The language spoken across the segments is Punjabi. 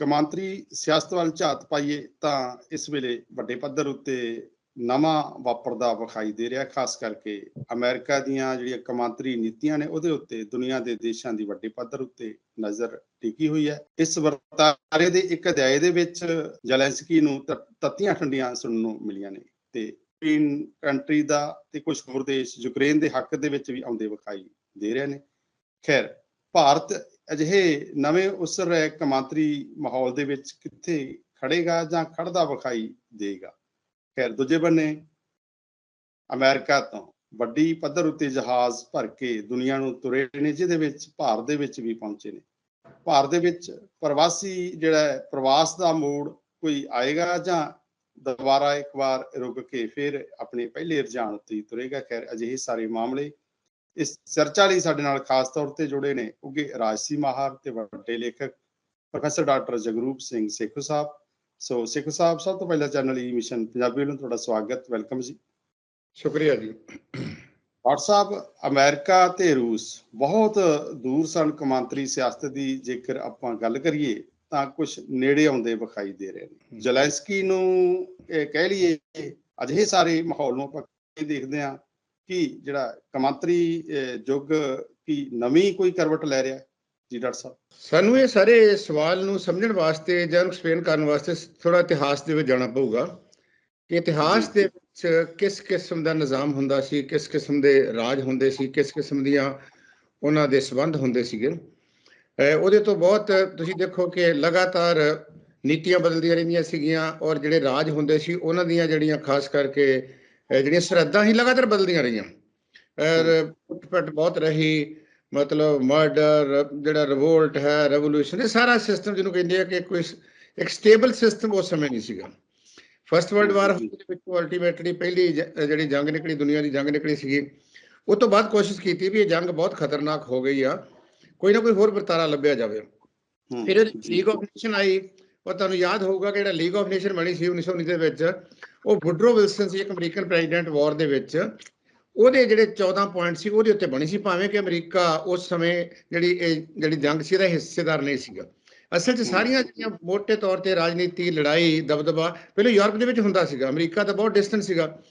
ਕਮਾਂਤਰੀ ਸਿਆਸਤ ਵੱਲ ਝਾਤ ਪਾਈਏ ਤਾਂ ਇਸ ਵੇਲੇ ਵੱਡੇ ਪੱਧਰ ਉੱਤੇ ਨਵਾਂ ਵਾਪਰਦਾ ਵਿਖਾਈ ਦੇ ਰਿਹਾ, ਖਾਸ ਕਰਕੇ ਅਮਰੀਕਾ ਦੀਆਂ ਜਿਹੜੀਆਂ ਕਮਾਂਤਰੀ ਨੀਤੀਆਂ ਨੇ ਉਹਦੇ ਉੱਤੇ ਦੁਨੀਆ ਦੇ ਦੇਸ਼ਾਂ ਦੀ ਵੱਡੇ ਪੱਧਰ ਉੱਤੇ ਨਜ਼ਰ ਟਿਕੀ ਹੋਈ ਹੈ। ਇਸ ਵਰਤਾਰੇ ਦੇ ਇੱਕ ਅਧਿਆਏ ਦੇ ਵਿੱਚ ਜ਼ੈਲੈਂਸਕੀ ਨੂੰ ਤੱਤੀਆਂ ਠੰਡੀਆਂ ਸੁਣਨ ਨੂੰ ਮਿਲੀਆਂ ਨੇ ਤੇ ਯੂਰਪੀਨ ਕੰਟਰੀ ਦਾ ਤੇ ਕੁਝ ਹੋਰ ਦੇਸ਼ ਯੂਕਰੇਨ ਦੇ ਹੱਕ ਦੇ ਵਿੱਚ ਵੀ ਆਉਂਦੇ ਵਿਖਾਈ ਦੇ ਰਹੇ ਨੇ। ਖੈਰ, ਭਾਰਤ ਅਜਿਹੇ ਨਵੇਂ ਉਸਰ ਰਹੇ ਕਮਾਂਤਰੀ ਮਾਹੌਲ ਦੇ ਵਿੱਚ ਕਿੱਥੇ ਖੜੇਗਾ ਜਾਂ ਖੜਦਾ ਵਿਖਾਈ ਦੇਗਾ? ਖੈਰ ਦੂਜੇ ਬੰਨੇ ਅਮਰੀਕਾ ਤੋਂ ਵੱਡੀ ਪੱਧਰ ਉੱਤੇ ਜਹਾਜ਼ ਭਰ ਕੇ ਦੁਨੀਆ ਨੂੰ ਤੁਰੇ ਨੇ ਜਿਹਦੇ ਵਿੱਚ ਭਾਰਤ ਦੇ ਵਿੱਚ ਵੀ ਪਹੁੰਚੇ ਨੇ। ਭਾਰਤ ਦੇ ਵਿੱਚ ਪ੍ਰਵਾਸੀ ਜਿਹੜਾ ਹੈ, ਪ੍ਰਵਾਸ ਦਾ ਮੋੜ ਕੋਈ ਆਏਗਾ ਜਾਂ ਦੁਬਾਰਾ ਇੱਕ ਵਾਰ ਰੁਕ ਕੇ ਫਿਰ ਆਪਣੇ ਪਹਿਲੇ ਰੁਝਾਨ ਉੱਤੇ ਤੁਰੇਗਾ? ਖੈਰ ਅਜਿਹੇ ਸਾਰੇ ਮਾਮਲੇ ਇਸ ਚਰਚਾ ਲਈ ਸਾਡੇ ਨਾਲ ਖਾਸ ਤੌਰ ਤੇ ਜੁੜੇ ਨੇ ਉੱਗੇ ਰਾਜਸੀ ਮਾਹਰ ਤੇ ਵੱਡੇ ਲੇਖਕ professor doctor Jagroop Singh Sekhu Sahib. So Sekhu Sahib ਸਭ ਤੋਂ ਪਹਿਲਾਂ ਚੈਨਲ ਈ ਮਿਸ਼ਨ ਪੰਜਾਬੀ ਵੱਲੋਂ ਤੁਹਾਡਾ ਸਵਾਗਤ ਵੈਲਕਮ ਜੀ। ਸ਼ੁਕਰੀਆ ਜੀ। ਸਾਹਿਬ ਅਮਰੀਕਾ ਤੇ ਰੂਸ ਬਹੁਤ ਦੂਰ ਸਨ ਕਮਾਂਤਰੀ ਸਿਆਸਤ ਦੀ। ਜੇਕਰ ਆਪਾਂ ਗੱਲ ਕਰੀਏ ਤਾਂ ਕੁਝ ਨੇੜੇ ਆਉਂਦੇ ਵਿਖਾਈ ਦੇ ਰਹੇ ਨੇ। ਜ਼ੈਲੈਂਸਕੀ ਨੂੰ ਇਹ ਕਹਿ ਲਈਏ ਅਜਿਹੇ ਸਾਰੇ ਮਾਹੌਲ ਨੂੰ ਆਪਾਂ ਦੇਖਦੇ ਹਾਂ। ਕਿ ਜਿਹੜਾ ਕਮਾਂਤਰੀ ਯੁੱਗ ਕੀ ਨਵੀਂ ਕੋਈ ਕਰਵਟ ਲੈ ਰਿਹਾ? ਜੀ ਡਾਕਟਰ ਸਾਹਿਬ। ਸਾਨੂੰ ਇਹ ਸਾਰੇ ਸਵਾਲ ਨੂੰ ਸਮਝਣ ਵਾਸਤੇ ਜਾਂ ਐਕਸਪਲੇਨ ਕਰਨ ਵਾਸਤੇ ਥੋੜਾ ਇਤਿਹਾਸ ਦੇ ਵਿੱਚ ਜਾਣਾ ਪਊਗਾ ਕਿ ਇਤਿਹਾਸ ਦੇ ਵਿੱਚ ਕਿਸ ਕਿਸਮ ਦਾ ਨਿਜ਼ਾਮ ਹੁੰਦਾ ਸੀ ਕਿਸ ਕਿਸਮ ਦੇ ਰਾਜ ਹੁੰਦੇ ਸੀ ਕਿਸ ਕਿਸਮ ਦੀਆਂ ਉਹਨਾਂ ਦੇ ਸਬੰਧ ਹੁੰਦੇ ਸੀਗੇ। ਉਹਦੇ ਤੋਂ ਬਹੁਤ ਤੁਸੀਂ ਦੇਖੋ ਕਿ ਲਗਾਤਾਰ ਨੀਤੀਆਂ ਬਦਲਦੀਆਂ ਰਹਿੰਦੀਆਂ ਸੀਗੀਆਂ ਔਰ ਜਿਹੜੇ ਰਾਜ ਹੁੰਦੇ ਸੀ ਉਹਨਾਂ ਦੀਆਂ ਜਿਹੜੀਆਂ ਖਾਸ ਕਰਕੇ ਜਿਹੜੀਆਂ ਸਰਹੱਦਾਂ ਹੀ ਲਗਾਤਾਰ ਬਦਲਦੀਆਂ ਰਹੀਆਂ। ਔਰ ਪੁੱਟ ਬਹੁਤ ਰਹੀ ਮਤਲਬ ਮਰਡਰ ਜਿਹੜਾ ਰਿਵੋਲਟ ਹੈ ਰੈਵੋਲੂਸ਼ਨ ਇਹ ਸਾਰਾ ਸਿਸਟਮ ਜਿਹਨੂੰ ਕਹਿੰਦੇ ਆ ਕਿ ਕੋਈ ਇੱਕ ਸਟੇਬਲ ਸਿਸਟਮ ਉਸ ਸਮੇਂ ਨਹੀਂ ਸੀਗਾ। ਫਰਸਟ ਵਰਲਡ ਵਾਰ ਦੇ ਵਿੱਚ ਅਲਟੀਮੇਟਲੀ ਪਹਿਲੀ ਜਿਹੜੀ ਜੰਗ ਨਿਕਲੀ ਦੁਨੀਆ ਦੀ ਜੰਗ ਨਿਕਲੀ ਸੀਗੀ। ਉਹ ਤੋਂ ਬਾਅਦ ਕੋਸ਼ਿਸ਼ ਕੀਤੀ ਵੀ ਇਹ ਜੰਗ ਬਹੁਤ ਖਤਰਨਾਕ ਹੋ ਗਈ ਆ। ਕੋਈ ਨਾ ਕੋਈ ਹੋਰ ਵਰਤਾਰਾ ਲੱਭਿਆ ਜਾਵੇ। ਫਿਰ। ਲੀਗ ਆਫ ਨੇਸ਼ਨ ਆਈ। ਉਹ ਤੁਹਾਨੂੰ ਯਾਦ ਹੋਊਗਾ ਕਿ ਜਿਹੜਾ ਲੀਗ ਆਫ ਨੇਸ਼ਨ ਬਣੀ ਸੀ 1919 ਦੇ ਵਿੱਚ। ਉਹ ਵੁਡਰੋ ਵਿਲਸਨ ਸੀ ਇੱਕ ਅਮਰੀਕਨ ਪ੍ਰੈਜ਼ੀਡੈਂਟ ਵਾਰ ਦੇ ਵਿੱਚ ਉਹਦੇ ਜਿਹੜੇ 14 ਪੁਆਇੰਟ ਸੀ ਉਹਦੇ ਉੱਤੇ ਬਣੀ ਸੀ ਭਾਵੇਂ ਕਿ ਅਮਰੀਕਾ ਉਸ ਸਮੇਂ ਜਿਹੜੀ ਇਹ ਜਿਹੜੀ ਜੰਗ ਸੀ ਇਹਦਾ ਹਿੱਸੇਦਾਰ ਨਹੀਂ ਸੀਗਾ। ਅਸਲ 'ਚ ਸਾਰੀਆਂ ਜਿਹੜੀਆਂ ਮੋٹے ਤੌਰ ਤੇ ਰਾਜਨੀਤੀ ਲੜਾਈ ਦਬਦਬਾ ਪਹਿਲਾਂ ਯੂਰਪ ਦੇ ਵਿੱਚ ਹੁੰਦਾ ਸੀਗਾ ਅਮਰੀਕਾ ਤਾਂ ਬਹੁਤ ਡਿਸਟੈਂਟ ਸੀਗਾ।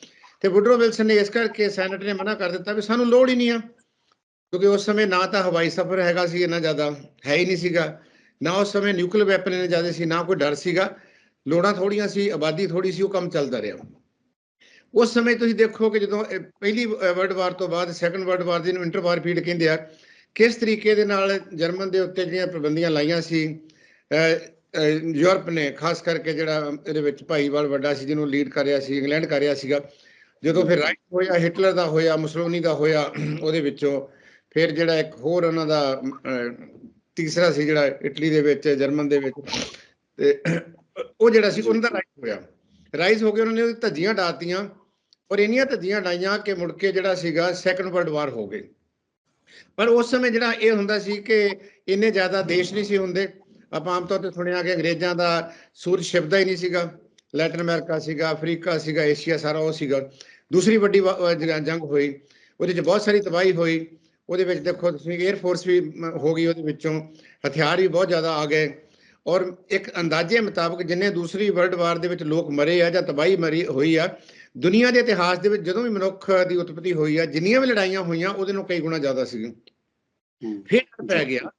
ਤੇ ਵੁਡਰੋ ਵਿਲਸਨ ਨੇ ਇਸ ਕਰਕੇ ਸੈਨੇਟ ਨੇ ਮਨਾ ਕਰ ਦਿੱਤਾ ਵੀ ਸਾਨੂੰ ਲੋੜ ਹੀ ਨਹੀਂ ਆ ਕਿਉਂਕਿ ਉਸ ਸਮੇਂ ਨਾ ਤਾਂ ਹਵਾਈ ਸਫ਼ਰ ਹੈਗਾ ਸੀ ਇੰਨਾ ਜ਼ਿਆਦਾ ਹੈ ਹੀ ਨਹੀਂ ਸੀਗਾ। ਨਾ ਉਸ ਸਮੇਂ ਨਿਊਕਲੀਅਰ ਵੈਪਨ ਇੰਨੇ ਜ਼ਿਆਦਾ ਸੀ ਨਾ ਕੋਈ ਡਰ ਸੀਗਾ। ਲੋੜਾਂ ਥੋੜੀਆਂ ਸੀ, ਆਬਾਦੀ ਥੋੜੀ ਸੀ, ਉਹ ਕੰਮ ਚੱਲਦਾ ਰਿਹਾ। ਉਸ ਸਮੇਂ ਤੁਸੀਂ ਦੇਖੋ ਕਿ ਜਦੋਂ ਪਹਿਲੀ ਵਰਲਡ ਵਾਰ ਤੋਂ ਬਾਅਦ ਸੈਕੰਡ ਵਰਲਡ ਵਾਰ ਦੀ ਨੂੰ ਇੰਟਰ ਵਾਰਫੀਲਡ ਕਹਿੰਦੇ ਆ, ਕਿਸ ਤਰੀਕੇ ਦੇ ਨਾਲ ਜਰਮਨ ਦੇ ਉੱਤੇ ਜਿਹੜੀਆਂ ਪਾਬੰਦੀਆਂ ਲਾਈਆਂ ਸੀ ਯੂਰਪ ਨੇ, ਖਾਸ ਕਰਕੇ ਜਿਹੜਾ ਇਹਦੇ ਵਿੱਚ ਭਾਈਵਾਲ ਵੱਡਾ ਸੀ, ਜਿਹਨੂੰ ਲੀਡ ਕਰ ਰਿਹਾ ਸੀ, ਇੰਗਲੈਂਡ ਕਰ ਰਿਹਾ ਸੀਗਾ, ਜਦੋਂ ਫਿਰ ਰਾਈਟ ਹੋਇਆ ਹਿਟਲਰ ਦਾ ਹੋਇਆ ਮੁਸਲੋਨੀ ਦਾ ਹੋਇਆ, ਉਹਦੇ ਵਿੱਚੋਂ ਫਿਰ ਜਿਹੜਾ ਇੱਕ ਹੋਰ ਉਹਨਾਂ ਦਾ ਤੀਸਰਾ ਸੀ ਜਿਹੜਾ ਇਟਲੀ ਦੇ ਵਿੱਚ, ਜਰਮਨ ਦੇ ਵਿੱਚ, ਤੇ ਉਹ ਜਿਹੜਾ ਸੀ ਉਹਨਾਂ ਦਾ ਰਾਈਟ ਹੋਇਆ ਰਾਈਜ਼ ਹੋ ਕੇ ਉਹਨਾਂ ਨੇ ਉਹਦੀ ਧੱਜੀਆਂ ਡਾਤੀਆਂ ਔਰ ਇੰਨੀਆਂ ਧੱਜੀਆਂ ਡਾਈਆਂ ਕਿ ਮੁੜ ਕੇ ਜਿਹੜਾ ਸੀਗਾ ਸੈਕੰਡ ਵਰਲਡ ਵਾਰ ਹੋ ਗਈ ਪਰ ਉਸ ਸਮੇਂ ਜਿਹੜਾ ਇਹ ਹੁੰਦਾ ਸੀ ਕਿ ਇੰਨੇ ਜ਼ਿਆਦਾ ਦੇਸ਼ ਨਹੀਂ ਸੀ ਹੁੰਦੇ। ਆਪਾਂ ਆਮ ਤੌਰ ਤੇ ਸੁਣਿਆ ਕਿ ਅੰਗਰੇਜ਼ਾਂ ਦਾ ਸੂਰਜ ਛਿਪਦਾ ਹੀ ਨਹੀਂ ਸੀਗਾ। ਲੈਟਨ ਅਮਰੀਕਾ ਸੀਗਾ ਅਫਰੀਕਾ ਸੀਗਾ ਏਸ਼ੀਆ ਸਾਰਾ ਉਹ ਸੀਗਾ। ਦੂਸਰੀ ਵੱਡੀ ਜੰਗ ਹੋਈ ਉਹਦੇ ਵਿੱਚ ਬਹੁਤ ਸਾਰੀ ਤਬਾਹੀ ਹੋਈ। ਉਹਦੇ ਵਿੱਚ ਦੇਖੋ ਤੁਸੀਂ 에ਅਰ ਫੋਰਸ ਵੀ ਹੋ ਗਈ ਉਹਦੇ ਵਿੱਚੋਂ। ਹਥਿਆਰ ਵੀ ਬਹੁਤ ਜ਼ਿਆਦਾ ਆ ਗਏ। ਔਰ ਇੱਕ ਅੰਦਾਜ਼ੇ ਮੁਤਾਬਕ ਜਿੰਨੇ ਦੂਸਰੀ ਵਰਲਡ ਵਾਰ ਦੇ ਵਿੱਚ ਲੋਕ ਮਰੇ ਆ ਜਾਂ ਤਬਾਹੀ ਮਰੀ ਹੋਈ ਆ ਦੁਨੀਆ ਦੇ ਇਤਿਹਾਸ ਦੇ ਵਿੱਚ ਜਦੋਂ ਵੀ ਮਨੁੱਖ ਦੀ ਉਤਪਤੀ ਹੋਈ ਆ ਜਿੰਨੀਆਂ ਵੀ ਲੜਾਈਆਂ ਹੋਈਆਂ ਉਹਦੇ ਨਾਲੋਂ ਕਈ ਗੁਣਾ ਜ਼ਿਆਦਾ ਸੀ। ਫਿਰ ਪੈ ਗਿਆ